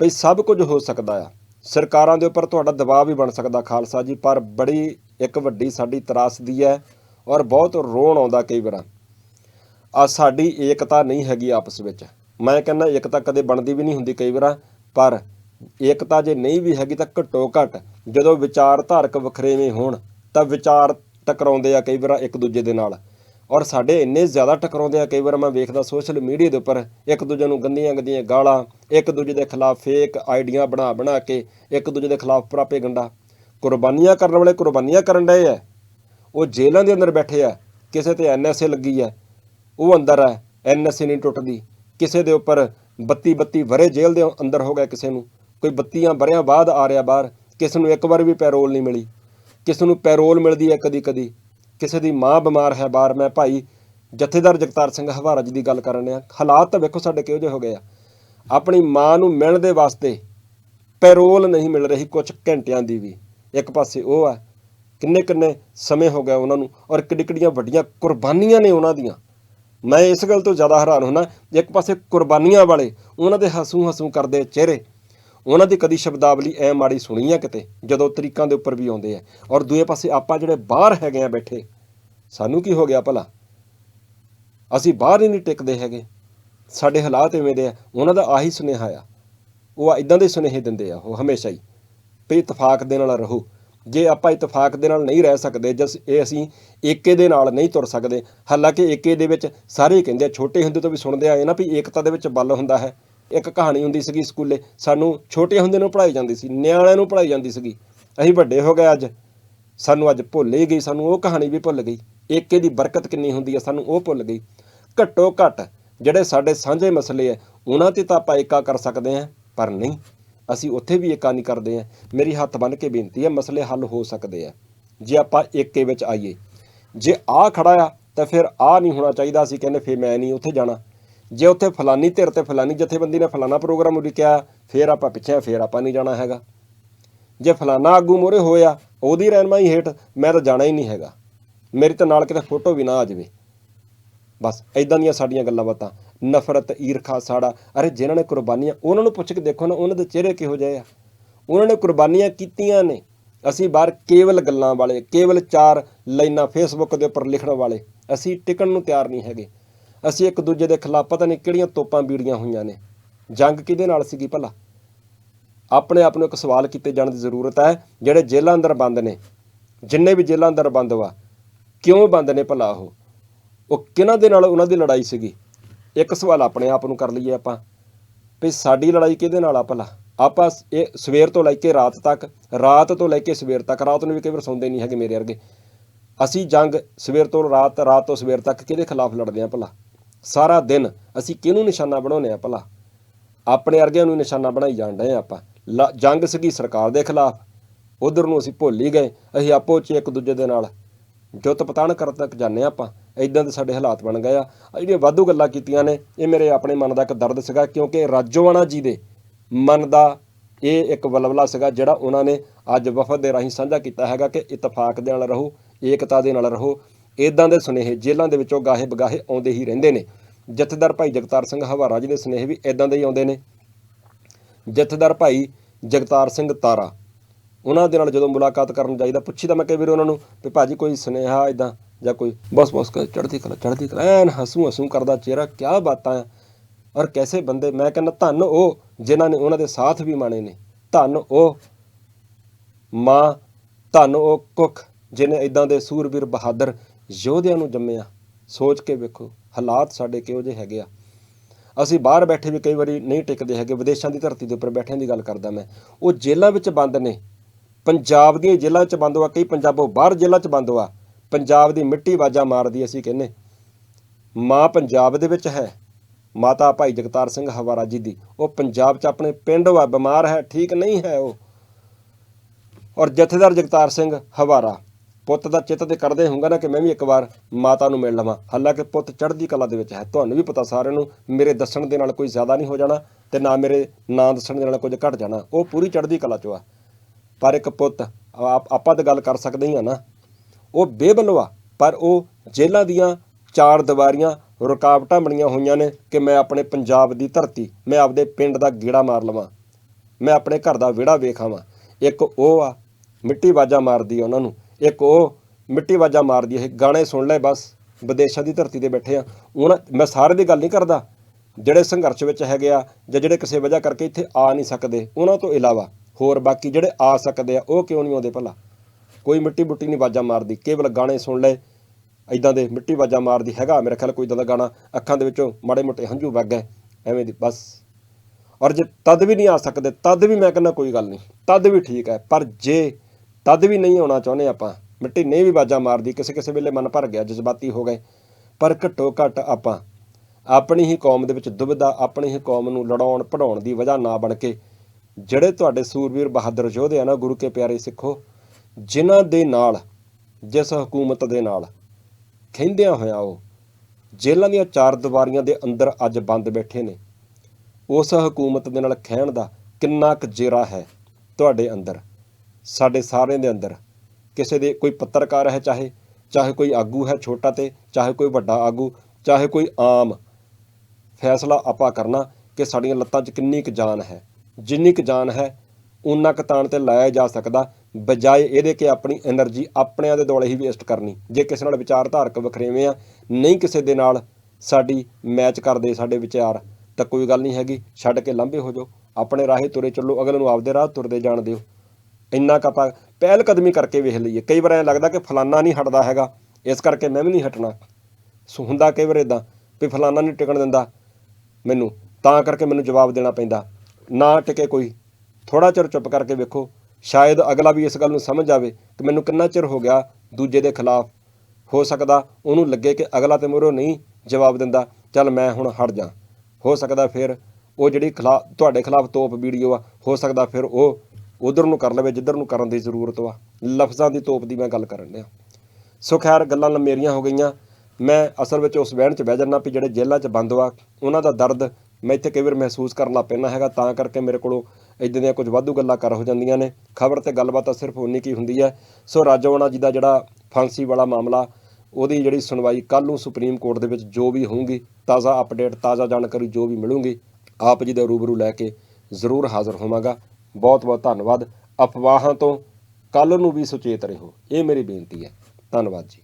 ਵੀ ਸਭ ਕੁਝ ਹੋ ਸਕਦਾ ਆ। ਸਰਕਾਰਾਂ ਦੇ ਉੱਪਰ ਤੁਹਾਡਾ ਦਬਾਅ ਵੀ ਬਣ ਸਕਦਾ ਖਾਲਸਾ ਜੀ, ਪਰ ਬੜੀ ਇੱਕ ਵੱਡੀ ਸਾਡੀ ਤਰਾਸਦੀ ਹੈ ਔਰ ਬਹੁਤ ਰੋਣ ਆਉਂਦਾ ਕਈ ਵਾਰ। ਆ ਸਾਡੀ ਏਕਤਾ ਨਹੀਂ ਹੈਗੀ ਆਪਸ ਵਿੱਚ। ਮੈਂ ਕਹਿੰਦਾ ਏਕਤਾ ਕਦੇ ਬਣਦੀ ਵੀ ਨਹੀਂ ਹੁੰਦੀ ਕਈ ਵਾਰ, ਪਰ ਏਕਤਾ ਜੇ ਨਹੀਂ ਵੀ ਹੈਗੀ ਤਾਂ ਘੱਟੋ ਘੱਟ ਜਦੋਂ ਵਿਚਾਰਧਾਰਕ ਵਖਰੇਵੇਂ ਹੋਣ ਤਾਂ ਵਿਚਾਰ ਟਕਰਾਉਂਦੇ ਆ ਕਈ ਵਾਰ ਇੱਕ ਦੂਜੇ ਦੇ ਨਾਲ। ਔਰ ਸਾਡੇ ਇੰਨੇ ਜ਼ਿਆਦਾ ਟਕਰਾਉਂਦੇ ਆ, ਕਈ ਵਾਰ ਮੈਂ ਵੇਖਦਾ ਸੋਸ਼ਲ ਮੀਡੀਆ ਦੇ ਉੱਪਰ, ਇੱਕ ਦੂਜੇ ਨੂੰ ਗੰਦੀਆਂ ਗੰਦੀਆਂ ਗਾਲਾਂ, ਇੱਕ ਦੂਜੇ ਦੇ ਖਿਲਾਫ ਫੇਕ ਆਈਡੀਆਂ ਬਣਾ ਬਣਾ ਕੇ, ਇੱਕ ਦੂਜੇ ਦੇ ਖਿਲਾਫ ਪ੍ਰਾਪੇਗੰਡਾ ਕੁਰਬਾਨੀਆਂ ਕਰਨ ਵਾਲੇ ਕੁਰਬਾਨੀਆਂ ਕਰਨ ਡਏ ਆ। ਉਹ ਜੇਲ੍ਹਾਂ ਦੇ ਅੰਦਰ ਬੈਠੇ ਆ। ਕਿਸੇ ਤੇ ਐਨਐਸਏ ਲੱਗੀ ਹੈ ਉਹ ਅੰਦਰ ਹੈ ਐਨਐਸਏ ਨਹੀਂ ਟੁੱਟਦੀ। ਕਿਸੇ ਦੇ ਉੱਪਰ 32 32 ਵਰੇ ਜੇਲ੍ਹ ਦੇ ਅੰਦਰ ਹੋ ਗਿਆ ਕਿਸੇ ਨੂੰ। ਕੋਈ 32 ਵਰਿਆਂ ਬਾਅਦ ਆ ਰਿਹਾ ਬਾਹਰ। ਕਿਸੇ ਨੂੰ ਇੱਕ ਵਾਰ ਵੀ ਪੈਰੋਲ ਨਹੀਂ ਮਿਲੀ। ਕਿਸੇ ਨੂੰ ਪੈਰੋਲ ਮਿਲਦੀ ਹੈ ਕਦੀ ਕਦੀ। ਕਿਸੇ ਦੀ ਮਾਂ ਬਿਮਾਰ ਹੈ ਬਾਹਰ, ਮੈਂ ਭਾਈ ਜਥੇਦਾਰ ਜਗਤਾਰ ਸਿੰਘ ਹਵਾਰਾ ਜੀ ਦੀ ਗੱਲ ਕਰਨ ਰਿਹਾ ਹਾਲਾਤ ਤਾਂ ਵੇਖੋ ਸਾਡੇ ਕਿਹੋ ਜਿਹੇ ਹੋ ਗਏ ਆ। ਆਪਣੀ ਮਾਂ ਨੂੰ ਮਿਲਣ ਦੇ ਵਾਸਤੇ ਪੈਰੋਲ ਨਹੀਂ ਮਿਲ ਰਹੀ ਕੁਝ ਘੰਟਿਆਂ ਦੀ ਵੀ। ਇੱਕ ਪਾਸੇ ਉਹ ਆ, ਕਿੰਨੇ ਕਿੰਨੇ ਸਮੇਂ ਹੋ ਗਿਆ ਉਹਨਾਂ ਨੂੰ, ਔਰ ਕਿੱਡੀ ਕਿੱਡੀਆਂ ਵੱਡੀਆਂ ਕੁਰਬਾਨੀਆਂ ਨੇ ਉਹਨਾਂ ਦੀਆਂ। ਮੈਂ ਇਸ ਗੱਲ ਤੋਂ ਜ਼ਿਆਦਾ ਹੈਰਾਨ ਹੁੰਦਾ ਇੱਕ ਪਾਸੇ ਕੁਰਬਾਨੀਆਂ ਵਾਲੇ ਉਹਨਾਂ ਦੇ ਹਸੂ ਹਸੂ ਕਰਦੇ ਚਿਹਰੇ ਉਹਨਾਂ ਦੀ ਕਦੀ ਸ਼ਬਦਾਵਲੀ ਐ ਮਾੜੀ ਸੁਣੀ ਆ ਕਿਤੇ, ਜਦੋਂ ਤਰੀਕਾਂ ਦੇ ਉੱਪਰ ਵੀ ਆਉਂਦੇ ਆ। ਔਰ ਦੂਏ ਪਾਸੇ ਆਪਾਂ ਜਿਹੜੇ ਬਾਹਰ ਹੈਗੇ ਆ ਬੈਠੇ, ਸਾਨੂੰ ਕੀ ਹੋ ਗਿਆ ਭਲਾ? ਅਸੀਂ ਬਾਹਰ ਹੀ ਨਹੀਂ ਟਿਕਦੇ ਹੈਗੇ। ਸਾਡੇ ਹਾਲਾਤ ਐਵੇਂ ਦੇ ਆ, ਉਹਨਾਂ ਦਾ ਆਹੀ ਸੁਨੇਹਾ ਆ। ਉਹ ਇਦਾਂ ਦੇ ਸੁਨੇਹੇ ਦਿੰਦੇ ਆ, ਉਹ ਹਮੇਸ਼ਾ ਹੀ। ਵੀ ਇਤਫਾਕ ਦੇ ਨਾਲ ਰਹੋ। ਜੇ ਆਪਾਂ ਇਤਫਾਕ ਦੇ ਨਾਲ ਨਹੀਂ ਰਹਿ ਸਕਦੇ, ਜਸ ਇਹ ਅਸੀਂ ਏਕੇ ਦੇ ਨਾਲ ਨਹੀਂ ਤੁਰ ਸਕਦੇ, ਹਾਲਾਂਕਿ ਏਕੇ ਦੇ ਵਿੱਚ ਸਾਰੇ ਕਹਿੰਦੇ ਛੋਟੇ ਹੁੰਦੇ ਤੋਂ ਵੀ ਸੁਣਦੇ ਆਏ ਨਾ ਵੀ ਏਕਤਾ ਦੇ ਵਿੱਚ ਬਲ ਹੁੰਦਾ ਹੈ। ਇੱਕ ਕਹਾਣੀ ਹੁੰਦੀ ਸੀਗੀ ਸਕੂਲੇ, ਸਾਨੂੰ ਛੋਟੇ ਹੁੰਦੇ ਨੂੰ ਪੜ੍ਹਾਈ ਜਾਂਦੀ ਸੀ, ਨਿਆਣਿਆਂ ਨੂੰ ਪੜ੍ਹਾਈ ਜਾਂਦੀ ਸੀਗੀ। ਅਸੀਂ ਵੱਡੇ ਹੋ ਗਏ ਅੱਜ, ਸਾਨੂੰ ਅੱਜ ਭੁੱਲ ਹੀ ਗਈ, ਸਾਨੂੰ ਉਹ ਕਹਾਣੀ ਵੀ ਭੁੱਲ ਗਈ। ਏਕੇ ਦੀ ਬਰਕਤ ਕਿੰਨੀ ਹੁੰਦੀ ਹੈ ਸਾਨੂੰ ਉਹ ਭੁੱਲ ਗਈ। ਘੱਟੋ ਘੱਟ ਜਿਹੜੇ ਸਾਡੇ ਸਾਂਝੇ ਮਸਲੇ ਆ, ਉਹਨਾਂ ਤੇ ਤਾਂ ਆਪਾਂ ਏਕਾ ਕਰ ਸਕਦੇ ਹਾਂ ਪਰ ਨਹੀਂ, ਅਸੀਂ ਉੱਥੇ ਵੀ ਏਕਾ ਨਹੀਂ ਕਰਦੇ ਆ। ਮੇਰੀ ਹੱਥ ਬੰਨ੍ਹ ਕੇ ਬੇਨਤੀ ਹੈ ਮਸਲੇ ਹੱਲ ਹੋ ਸਕਦੇ ਆ। ਜੇ ਆਪਾਂ ਏਕੇ ਵਿੱਚ ਆਈਏ, ਜੇ ਆ ਖੜਾ ਆ, ਤਾਂ ਫਿਰ ਆ ਨਹੀਂ ਹੋਣਾ ਚਾਹੀਦਾ, ਅਸੀਂ ਕਹਿੰਦੇ ਫੇ ਮੈਂ ਨਹੀਂ ਉੱਥੇ ਜਾਣਾ। ਜੇ ਉੱਥੇ ਫਲਾਨੀ ਧਿਰ ਤੇ ਫਲਾਨੀ ਜਥੇਬੰਦੀ ਨੇ ਫਲਾਨਾ ਪ੍ਰੋਗਰਾਮ ਉਲੀਕਿਆ ਫਿਰ ਆਪਾਂ ਪਿੱਛੇ ਆ, ਫਿਰ ਆਪਾਂ ਨਹੀਂ ਜਾਣਾ ਹੈਗਾ। ਜੇ ਫਲਾਨਾ ਆਗੂ ਮੋਰੇ ਹੋਇਆ ਉਹਦੀ ਰਹਿਨਮਾਈ ਹੇਠ ਮੈਂ ਤਾਂ ਜਾਣਾ ਹੀ ਨਹੀਂ ਹੈਗਾ। ਮੇਰੀ ਤਾਂ ਨਾਲ ਕਿਤੇ ਫੋਟੋ ਵੀ ਨਾ ਆ ਜਾਵੇ। ਬਸ ਐਦਾਂ ਦੀਆਂ ਸਾਡੀਆਂ ਗੱਲਾਂ ਬਾਤਾਂ। ਨਫ਼ਰਤ ਈਰਖਾ ਸਾੜਾ। ਅਰੇ ਜਿਨ੍ਹਾਂ ਨੇ ਕੁਰਬਾਨੀਆਂ ਉਹਨਾਂ ਨੂੰ ਪੁੱਛ ਕੇ ਦੇਖੋ ਨਾ ਉਹਨਾਂ ਦੇ ਚਿਹਰੇ ਕਿਹੋ ਜਿਹੇ ਆ। ਉਹਨਾਂ ਨੇ ਕੁਰਬਾਨੀਆਂ ਕੀਤੀਆਂ ਨੇ। ਅਸੀਂ ਬਾਹਰ ਕੇਵਲ ਗੱਲਾਂ ਵਾਲੇ ਕੇਵਲ ਚਾਰ ਲਾਈਨਾਂ ਫੇਸਬੁੱਕ ਦੇ ਉੱਪਰ ਲਿਖਣ ਵਾਲੇ। ਅਸੀਂ ਟਿਕਣ ਨੂੰ ਤਿਆਰ ਨਹੀਂ ਹੈਗੇ। ਅਸੀਂ ਇੱਕ ਦੂਜੇ ਦੇ ਖਿਲਾਫ ਪਤਾ ਨਹੀਂ ਕਿਹੜੀਆਂ ਤੋਪਾਂ ਬੀੜੀਆਂ ਹੋਈਆਂ ਨੇ। ਜੰਗ ਕਿਹਦੇ ਨਾਲ ਸੀਗੀ ਭਲਾ? ਆਪਣੇ ਆਪ ਨੂੰ ਇੱਕ ਸਵਾਲ ਕੀਤੇ ਜਾਣ ਦੀ ਜ਼ਰੂਰਤ ਹੈ, ਜਿਹੜੇ ਜੇਲ੍ਹਾਂ ਅੰਦਰ ਬੰਦ ਨੇ। ਜਿੰਨੇ ਵੀ ਜੇਲ੍ਹਾਂ ਅੰਦਰ ਬੰਦ ਵਾ, ਕਿਉਂ ਬੰਦ ਨੇ ਭਲਾ ਉਹ? ਉਹ ਕਿਹਨਾਂ ਦੇ ਨਾਲ ਉਹਨਾਂ ਦੀ ਲੜਾਈ ਸੀਗੀ? ਇੱਕ ਸਵਾਲ ਆਪਣੇ ਆਪ ਨੂੰ ਕਰ ਲਈਏ ਆਪਾਂ। ਵੀ ਸਾਡੀ ਲੜਾਈ ਕਿਹਦੇ ਨਾਲ ਆ ਭਲਾ? ਆਪਾਂ ਇਹ ਸਵੇਰ ਤੋਂ ਲੈ ਕੇ ਰਾਤ ਤੱਕ, ਰਾਤ ਤੋਂ ਲੈ ਕੇ ਸਵੇਰ ਤੱਕ, ਰਾਤ ਨੂੰ ਵੀ ਕਈ ਵਾਰ ਸੌਂਦੇ ਨਹੀਂ ਹੈਗੇ ਮੇਰੇ ਵਰਗੇ। ਅਸੀਂ ਜੰਗ ਸਵੇਰ ਤੋਂ ਰਾਤ ਰਾਤ ਤੋਂ ਸਵੇਰ ਤੱਕ ਕਿਹਦੇ ਖਿਲਾਫ ਲੜਦੇ ਆ ਭਲਾ? ਸਾਰਾ ਦਿਨ ਅਸੀਂ ਕਿਹਨੂੰ ਨਿਸ਼ਾਨਾ ਬਣਾਉਂਦੇ ਆ ਭਲਾ? ਆਪਣੇ ਅਰਗਿਆਂ ਨੂੰ ਨਿਸ਼ਾਨਾ ਬਣਾਈ ਜਾਣ ਡਏ ਆ ਆਪਾਂ। ਲ- ਜੰਗ ਸੀਗੀ ਸਰਕਾਰ ਦੇ ਖਿਲਾਫ। ਉਧਰ ਨੂੰ ਅਸੀਂ ਭੁੱਲ ਹੀ ਗਏ। ਅਸੀਂ ਆਪੋ ਚ ਇੱਕ ਦੂਜੇ ਦੇ ਨਾਲ ਜੁੱਤ ਪਤਾਣ ਕਰਨ ਤੱਕ ਜਾਂਦੇ ਹਾਂ ਆਪਾਂ। ਇਦਾਂ ਦੇ ਸਾਡੇ ਹਾਲਾਤ ਬਣ ਗਏ ਆ। ਜਿਹੜੀਆਂ ਵਾਧੂ ਗੱਲਾਂ ਕੀਤੀਆਂ ਨੇ, ਇਹ ਮੇਰੇ ਆਪਣੇ ਮਨ ਦਾ ਇੱਕ ਦਰਦ ਸੀਗਾ, ਕਿਉਂਕਿ ਰਾਜੋਆਣਾ ਜੀ ਦੇ ਮਨ ਦਾ ਇਹ ਇੱਕ ਵਲਵਲਾ ਸੀਗਾ, ਜਿਹੜਾ ਉਹਨਾਂ ਨੇ ਅੱਜ ਵਫਦ ਦੇ ਰਾਹੀਂ ਸਾਂਝਾ ਕੀਤਾ ਹੈਗਾ ਕਿ ਇਤਫਾਕ ਦੇ ਨਾਲ ਰਹੋ, ਏਕਤਾ ਦੇ ਨਾਲ ਰਹੋ। ਇਦਾਂ ਦੇ ਸੁਨੇਹੇ ਜੇਲ੍ਹਾਂ ਦੇ ਵਿੱਚੋਂ ਗਾਹੇ ਬਗਾਹੇ ਆਉਂਦੇ ਹੀ ਰਹਿੰਦੇ ਨੇ। ਜਥੇਦਾਰ ਭਾਈ ਜਗਤਾਰ ਸਿੰਘ ਹਵਾਰਾ ਜੀ ਦੇ ਸੁਨੇਹੇ ਵੀ ਇਦਾਂ ਦੇ ਹੀ ਆਉਂਦੇ ਨੇ। ਜਥੇਦਾਰ ਭਾਈ ਜਗਤਾਰ ਸਿੰਘ ਤਾਰਾ, ਉਹਨਾਂ ਦੇ ਨਾਲ ਜਦੋਂ ਮੁਲਾਕਾਤ ਕਰਨ ਜਾਈਦਾ, ਪੁੱਛੀਦਾ ਮੈਂ ਕਈ ਵਾਰ ਉਹਨਾਂ ਨੂੰ ਵੀ ਭਾਜੀ ਕੋਈ ਸੁਨੇਹਾ ਇਦਾਂ ਜਾਂ ਕੋਈ ਬਸ ਬਸ ਕਰ, ਚੜ੍ਹਦੀ ਕਲਾ ਚੜ੍ਹਦੀ ਕਲਾ, ਐਨ ਹਸੂ ਹਸੂ ਕਰਦਾ ਚਿਹਰਾ, ਕਿਆ ਬਾਤਾਂ ਹੈ ਔਰ ਕੈਸੇ ਬੰਦੇ, ਮੈਂ ਕਹਿੰਦਾ ਧੰਨ ਉਹ ਜਿਨ੍ਹਾਂ ਨੇ ਉਹਨਾਂ ਦੇ ਸਾਥ ਵੀ ਮਾਣੇ ਨੇ। ਧੰਨ ਉਹ ਮਾਂ, ਧੰਨ ਉਹ ਕੁੱਖ ਜਿਹਨੇ ਇਦਾਂ ਦੇ ਸੂਰਬੀਰ ਬਹਾਦਰ ਯੋਧਿਆਂ ਨੂੰ ਜੰਮਿਆ। ਸੋਚ ਕੇ ਵੇਖੋ, ਹਾਲਾਤ ਸਾਡੇ ਕਿਹੋ ਜਿਹੇ ਹੈਗੇ ਆ। ਅਸੀਂ ਬਾਹਰ ਬੈਠੇ ਵੀ ਕਈ ਵਾਰੀ ਨਹੀਂ ਟਿਕਦੇ ਹੈਗੇ। ਵਿਦੇਸ਼ਾਂ ਦੀ ਧਰਤੀ ਦੇ ਉੱਪਰ ਬੈਠਿਆਂ ਦੀ ਗੱਲ ਕਰਦਾ ਮੈਂ। ਉਹ ਜੇਲ੍ਹਾਂ ਵਿੱਚ ਬੰਦ ਨੇ। ਪੰਜਾਬ ਦੀਆਂ ਜੇਲ੍ਹਾਂ 'ਚ ਬੰਦ ਹੋਆ, ਕਈ ਪੰਜਾਬੋਂ ਬਾਹਰ ਜੇਲ੍ਹਾਂ 'ਚ ਬੰਦ ਹੋਆ। ਪੰਜਾਬ ਦੀ ਮਿੱਟੀ ਵਾਜਾ ਮਾਰਦੀ ਅਸੀਂ ਕਹਿੰਨੇ ਮਾਂ ਪੰਜਾਬ ਦੇ ਵਿੱਚ ਹੈ। ਮਾਤਾ ਭਾਈ ਜਗਤਾਰ ਸਿੰਘ ਹਵਾਰਾ ਜੀ ਦੀ। ਉਹ ਪੰਜਾਬ 'ਚ ਆਪਣੇ ਪਿੰਡ ਵਾ ਬਿਮਾਰ ਹੈ, ਠੀਕ ਨਹੀਂ ਹੈ ਉਹ। ਔਰ ਜਥੇਦਾਰ ਜਗਤਾਰ ਸਿੰਘ ਹਵਾਰਾ। ਪੁੱਤ ਦਾ ਚਿੱਤ ਤੇ ਕਰਦੇ ਹੋਊਗਾ ਨਾ ਕਿ ਮੈਂ ਵੀ ਇੱਕ ਵਾਰ ਮਾਤਾ ਨੂੰ ਮਿਲ ਲਵਾਂ। ਹਾਲਾਂਕਿ ਪੁੱਤ ਚੜ੍ਹਦੀ ਕਲਾ ਦੇ ਵਿੱਚ ਹੈ। ਤੁਹਾਨੂੰ ਵੀ ਪਤਾ ਸਾਰਿਆਂ ਨੂੰ, ਮੇਰੇ ਦੱਸਣ ਦੇ ਨਾਲ ਕੋਈ ਜ਼ਿਆਦਾ ਨਹੀਂ ਹੋ ਜਾਣਾ ਤੇ ਨਾ ਮੇਰੇ ਨਾਂ ਦੱਸਣ ਦੇ ਨਾਲ ਕੁਝ ਘਟ ਜਾਣਾ। ਉਹ ਪੂਰੀ ਚੜ੍ਹਦੀ ਕਲਾ 'ਚੋਂ ਆ। ਪਰ ਇੱਕ ਪੁੱਤ, ਆਪ- ਆਪਾਂ ਤਾਂ ਗੱਲ ਕਰ ਸਕਦੇ ਹੀ ਆ ਨਾ। ਉਹ ਬੇਬਲਵਾ ਪਰ ਉਹ ਜੇਲ੍ਹਾਂ ਦੀਆਂ ਚਾਰ ਦੀਵਾਰੀਆਂ, ਰੁਕਾਵਟਾਂ ਬਣੀਆਂ ਹੋਈਆਂ ਨੇ ਕਿ ਮੈਂ ਆਪਣੇ ਪੰਜਾਬ ਦੀ ਧਰਤੀ, ਮੈਂ ਆਪਦੇ ਪਿੰਡ ਦਾ ਗੇੜਾ ਮਾਰ ਲਵਾਂ। ਮੈਂ ਆਪਣੇ ਘਰ ਦਾ ਵਿਹੜਾ ਵੇਖਾਵਾਂ ਇੱਕ ਉਹ ਆ, ਮਿੱਟੀ ਵਾਜਾ ਮਾਰਦੀ ਆ ਉਹਨਾਂ ਨੂੰ। ਇੱਕ ਉਹ ਮਿੱਟੀ ਵਾਜਾ ਮਾਰਦੀ ਇਹ ਗਾਣੇ ਸੁਣ ਲੈ ਬਸ, ਵਿਦੇਸ਼ਾਂ ਦੀ ਧਰਤੀ ਤੇ ਬੈਠੇ ਆ। ਉਹਨਾਂ ਮੈਂ ਸਾਰੇ ਦੀ ਗੱਲ ਨਹੀਂ ਕਰਦਾ, ਜਿਹੜੇ ਸੰਘਰਸ਼ ਵਿੱਚ ਹੈਗੇ ਆ ਜਾਂ ਜਿਹੜੇ ਕਿਸੇ ਵਜ੍ਹਾ ਕਰਕੇ ਇੱਥੇ ਆ ਨਹੀਂ ਸਕਦੇ, ਉਹਨਾਂ ਤੋਂ ਇਲਾਵਾ ਹੋਰ ਬਾਕੀ ਜਿਹੜੇ ਆ ਸਕਦੇ ਆ, ਉਹ ਕਿਉਂ ਨਹੀਂ ਆਉਂਦੇ ਭਲਾ? ਕੋਈ ਮਿੱਟੀ ਬੁੱਟੀ ਨਹੀਂ ਵਾਜਾ ਮਾਰਦੀ, ਕੇਵਲ ਗਾਣੇ ਸੁਣ ਲੈ। ਇਦਾਂ ਦੇ ਮਿੱਟੀ ਵਾਜਾ ਮਾਰਦੀ ਹੈਗਾ, ਮੇਰੇ ਖਿਆਲ ਕੋਈ ਇਦਾਂ ਦਾ ਗਾਣਾ, ਅੱਖਾਂ ਦੇ ਵਿੱਚੋਂ ਮਾੜੇ ਮੋਟੇ ਹੰਝੂ ਵਗ ਗਏ, ਐਵੇਂ ਦੀ ਬਸ। ਔਰ ਜੇ ਤਦ ਵੀ ਨਹੀਂ ਆ ਸਕਦੇ, ਤਦ ਵੀ ਮੈਂ ਕਹਿੰਦਾ ਕੋਈ ਗੱਲ ਨਹੀਂ, ਤਦ ਵੀ ਠੀਕ ਹੈ, ਪਰ ਜੇ ਤਦ ਵੀ ਨਹੀਂ ਆਉਣਾ ਚਾਹੁੰਦੇ ਆਪਾਂ। ਮਿੱਟੀ ਨਹੀਂ ਵੀ ਬਾਜਾ ਮਾਰਦੀ, ਕਿਸੇ ਕਿਸੇ ਵੇਲੇ ਮਨ ਭਰ ਗਿਆ, ਜਜ਼ਬਾਤੀ ਹੋ ਗਏ। ਪਰ ਘੱਟੋ ਘੱਟ ਆਪਾਂ ਆਪਣੀ ਹੀ ਕੌਮ ਦੇ ਵਿੱਚ ਦੁਬਦਾ ਆਪਣੀ ਹੀ ਕੌਮ ਨੂੰ ਲੜਾਉਣ ਪੜਾਉਣ ਦੀ ਵਜ੍ਹਾ ਨਾ ਬਣ ਕੇ ਜਿਹੜੇ ਤੁਹਾਡੇ ਸੂਰਵੀਰ ਬਹਾਦਰ ਯੋਧੇ ਆ ਨਾ, ਗੁਰੂ ਕੇ ਪਿਆਰੇ ਸਿੱਖੋ, ਜਿਨ੍ਹਾਂ ਦੇ ਨਾਲ, ਜਿਸ ਹਕੂਮਤ ਦੇ ਨਾਲ ਖਹਿੰਦਿਆਂ ਹੋਇਆ ਉਹ ਜੇਲ੍ਹਾਂ ਦੀਆਂ ਚਾਰ ਦੀਵਾਰੀਆਂ ਦੇ ਅੰਦਰ ਅੱਜ ਬੰਦ ਬੈਠੇ ਨੇ, ਉਸ ਹਕੂਮਤ ਦੇ ਨਾਲ ਖਹਿਣ ਦਾ ਕਿੰਨਾ ਕੁ ਜੇਰਾ ਹੈ ਤੁਹਾਡੇ ਅੰਦਰ। ਸਾਡੇ ਸਾਰਿਆਂ ਦੇ ਅੰਦਰ। ਕਿਸੇ ਦੇ ਕੋਈ ਪੱਤਰਕਾਰ ਹੈ ਚਾਹੇ ਚਾਹੇ ਕੋਈ ਆਗੂ ਹੈ ਛੋਟਾ ਤੇ, ਚਾਹੇ ਕੋਈ ਵੱਡਾ ਆਗੂ, ਚਾਹੇ ਕੋਈ ਆਮ, ਫੈਸਲਾ ਆਪਾਂ ਕਰਨਾ ਕਿ ਸਾਡੀਆਂ ਲੱਤਾਂ 'ਚ ਕਿੰਨੀ ਕੁ ਜਾਨ ਹੈ। ਜਿੰਨੀ ਕੁ ਜਾਨ ਹੈ ਉਨਾ ਕੁ ਤਾਣ ਤੇ ਲਾਇਆ ਜਾ ਸਕਦਾ, ਬਜਾਏ ਇਹਦੇ ਕਿ ਆਪਣੀ એનર્ਜੀ ਆਪਣਿਆਂ ਦੇ ਦੁਆਲੇ ਹੀ ਵੇਸਟ ਕਰਨੀ। ਜੇ ਕਿਸੇ ਨਾਲ ਵਿਚਾਰਧਾਰਕ ਵਖਰੇਵੇਂ ਆ, ਨਹੀਂ ਕਿਸੇ ਦੇ ਨਾਲ ਸਾਡੀ ਮੈਚ ਕਰਦੇ ਸਾਡੇ ਵਿਚਾਰ, ਤਾਂ ਕੋਈ ਗੱਲ ਨਹੀਂ ਹੈਗੀ। ਛੱਡ ਕੇ ਲੰਬੇ ਹੋ ਜਾਓ। ਆਪਣੇ ਰਾਹੇ ਤੁਰੇ ਚੱਲੋ, ਅਗਲੇ ਨੂੰ ਆਪਦੇ ਰਾਹ ਤੁਰਦੇ ਜਾਣ ਦਿਓ। ਇੰਨਾ ਕੁ ਆਪਾਂ ਪਹਿਲ ਕਦਮੀ ਕਰਕੇ ਵੇਖ ਲਈਏ। ਕਈ ਵਾਰ ਐਂ ਲੱਗਦਾ ਕਿ ਫਲਾਨਾ ਨਹੀਂ ਹਟਦਾ ਹੈਗਾ। ਇਸ ਕਰਕੇ ਮੈਂ ਵੀ ਨਹੀਂ ਹਟਣਾ। ਸੋ ਹੁੰਦਾ ਕਈ ਵਾਰ ਇਦਾਂ ਵੀ ਫਲਾਨਾ ਨਹੀਂ ਟਿਕਣ ਦਿੰਦਾ ਮੈਨੂੰ। ਤਾਂ ਕਰਕੇ ਮੈਨੂੰ ਜਵਾਬ ਦੇਣਾ ਪੈਂਦਾ। ਨਾ ਟਿਕੇ ਕੋਈ। ਥੋੜਾ ਚਿਰ ਚੁੱਪ ਕਰਕੇ ਵੇਖੋ। ਸ਼ਾਇਦ ਅਗਲਾ ਵੀ ਇਸ ਗੱਲ ਨੂੰ ਸਮਝ ਆਵੇ ਕਿ ਮੈਨੂੰ ਕਿੰਨਾ ਚਿਰ ਹੋ ਗਿਆ ਦੂਜੇ ਦੇ ਖਿਲਾਫ। ਹੋ ਸਕਦਾ ਉਹਨੂੰ ਲੱਗੇ ਕਿ ਅਗਲਾ ਤੇ ਮੂਹਰੋਂ ਨਹੀਂ ਜਵਾਬ ਦਿੰਦਾ, ਚੱਲ ਮੈਂ ਹੁਣ ਹਟ ਜਾ। ਹੋ ਸਕਦਾ ਫਿਰ ਉਹ ਜਿਹੜੀ ਖਿਲਾਫ ਤੁਹਾਡੇ ਖਿਲਾਫ ਤੋਪ ਵੀਡੀਓ ਆ, ਹੋ ਸਕਦਾ ਫਿਰ ਉਹ ਉਧਰ ਨੂੰ ਕਰ ਲਵੇ, ਜਿੱਧਰ ਨੂੰ ਕਰਨ ਦੀ ਜ਼ਰੂਰਤ ਵਾ। ਲਫ਼ਜ਼ਾਂ ਦੀ ਤੋਪ ਦੀ ਮੈਂ ਗੱਲ ਕਰਨ ਡਿਆ। ਸੋ ਖੈਰ, ਗੱਲਾਂ ਲੰਮੇਰੀਆਂ ਹੋ ਗਈਆਂ। ਮੈਂ ਅਸਲ ਵਿੱਚ ਉਸ ਵਹਿਣ 'ਚ ਬਹਿ ਜਾਂਦਾ ਵੀ ਜਿਹੜੇ ਜੇਲ੍ਹਾਂ 'ਚ ਬੰਦ ਵਾ, ਉਹਨਾਂ ਦਾ ਦਰਦ ਮੈਂ ਇੱਥੇ ਕਈ ਵਾਰ ਮਹਿਸੂਸ ਕਰਨ ਲੱਗ ਪੈਂਦਾ ਹੈਗਾ, ਤਾਂ ਕਰਕੇ ਮੇਰੇ ਕੋਲੋਂ ਇਦਾਂ ਦੀਆਂ ਕੁਝ ਵਾਧੂ ਗੱਲਾਂ ਕਰ ਹੋ ਜਾਂਦੀਆਂ ਨੇ। ਖਬਰ ਤੇ ਗੱਲਬਾਤ ਤਾਂ ਸਿਰਫ ਉਨੀ ਕੀ ਹੁੰਦੀ ਹੈ। ਸੋ ਰਾਜੋਆਣਾ ਜੀ ਦਾ ਜਿਹੜਾ ਫਾਂਸੀ ਵਾਲਾ ਮਾਮਲਾ, ਉਹਦੀ ਜਿਹੜੀ ਸੁਣਵਾਈ ਕੱਲ੍ਹ ਨੂੰ ਸੁਪਰੀਮ ਕੋਰਟ ਦੇ ਵਿੱਚ ਜੋ ਵੀ ਹੋਊਗੀ, ਤਾਜ਼ਾ ਅਪਡੇਟ ਤਾਜ਼ਾ ਜਾਣਕਾਰੀ ਜੋ ਵੀ ਮਿਲੂਗੀ, ਆਪ ਜੀ ਦੇ ਰੂਬਰੂ ਲੈ ਕੇ ਜ਼ਰੂਰ ਹਾਜ਼ਰ ਹੋਵਾਂਗਾ। ਬਹੁਤ ਬਹੁਤ ਧੰਨਵਾਦ। ਅਫਵਾਹਾਂ ਤੋਂ ਕੱਲ੍ਹ ਨੂੰ ਵੀ ਸੁਚੇਤ ਰਹੋ। ਇਹ ਮੇਰੀ ਬੇਨਤੀ ਹੈ। ਧੰਨਵਾਦ ਜੀ।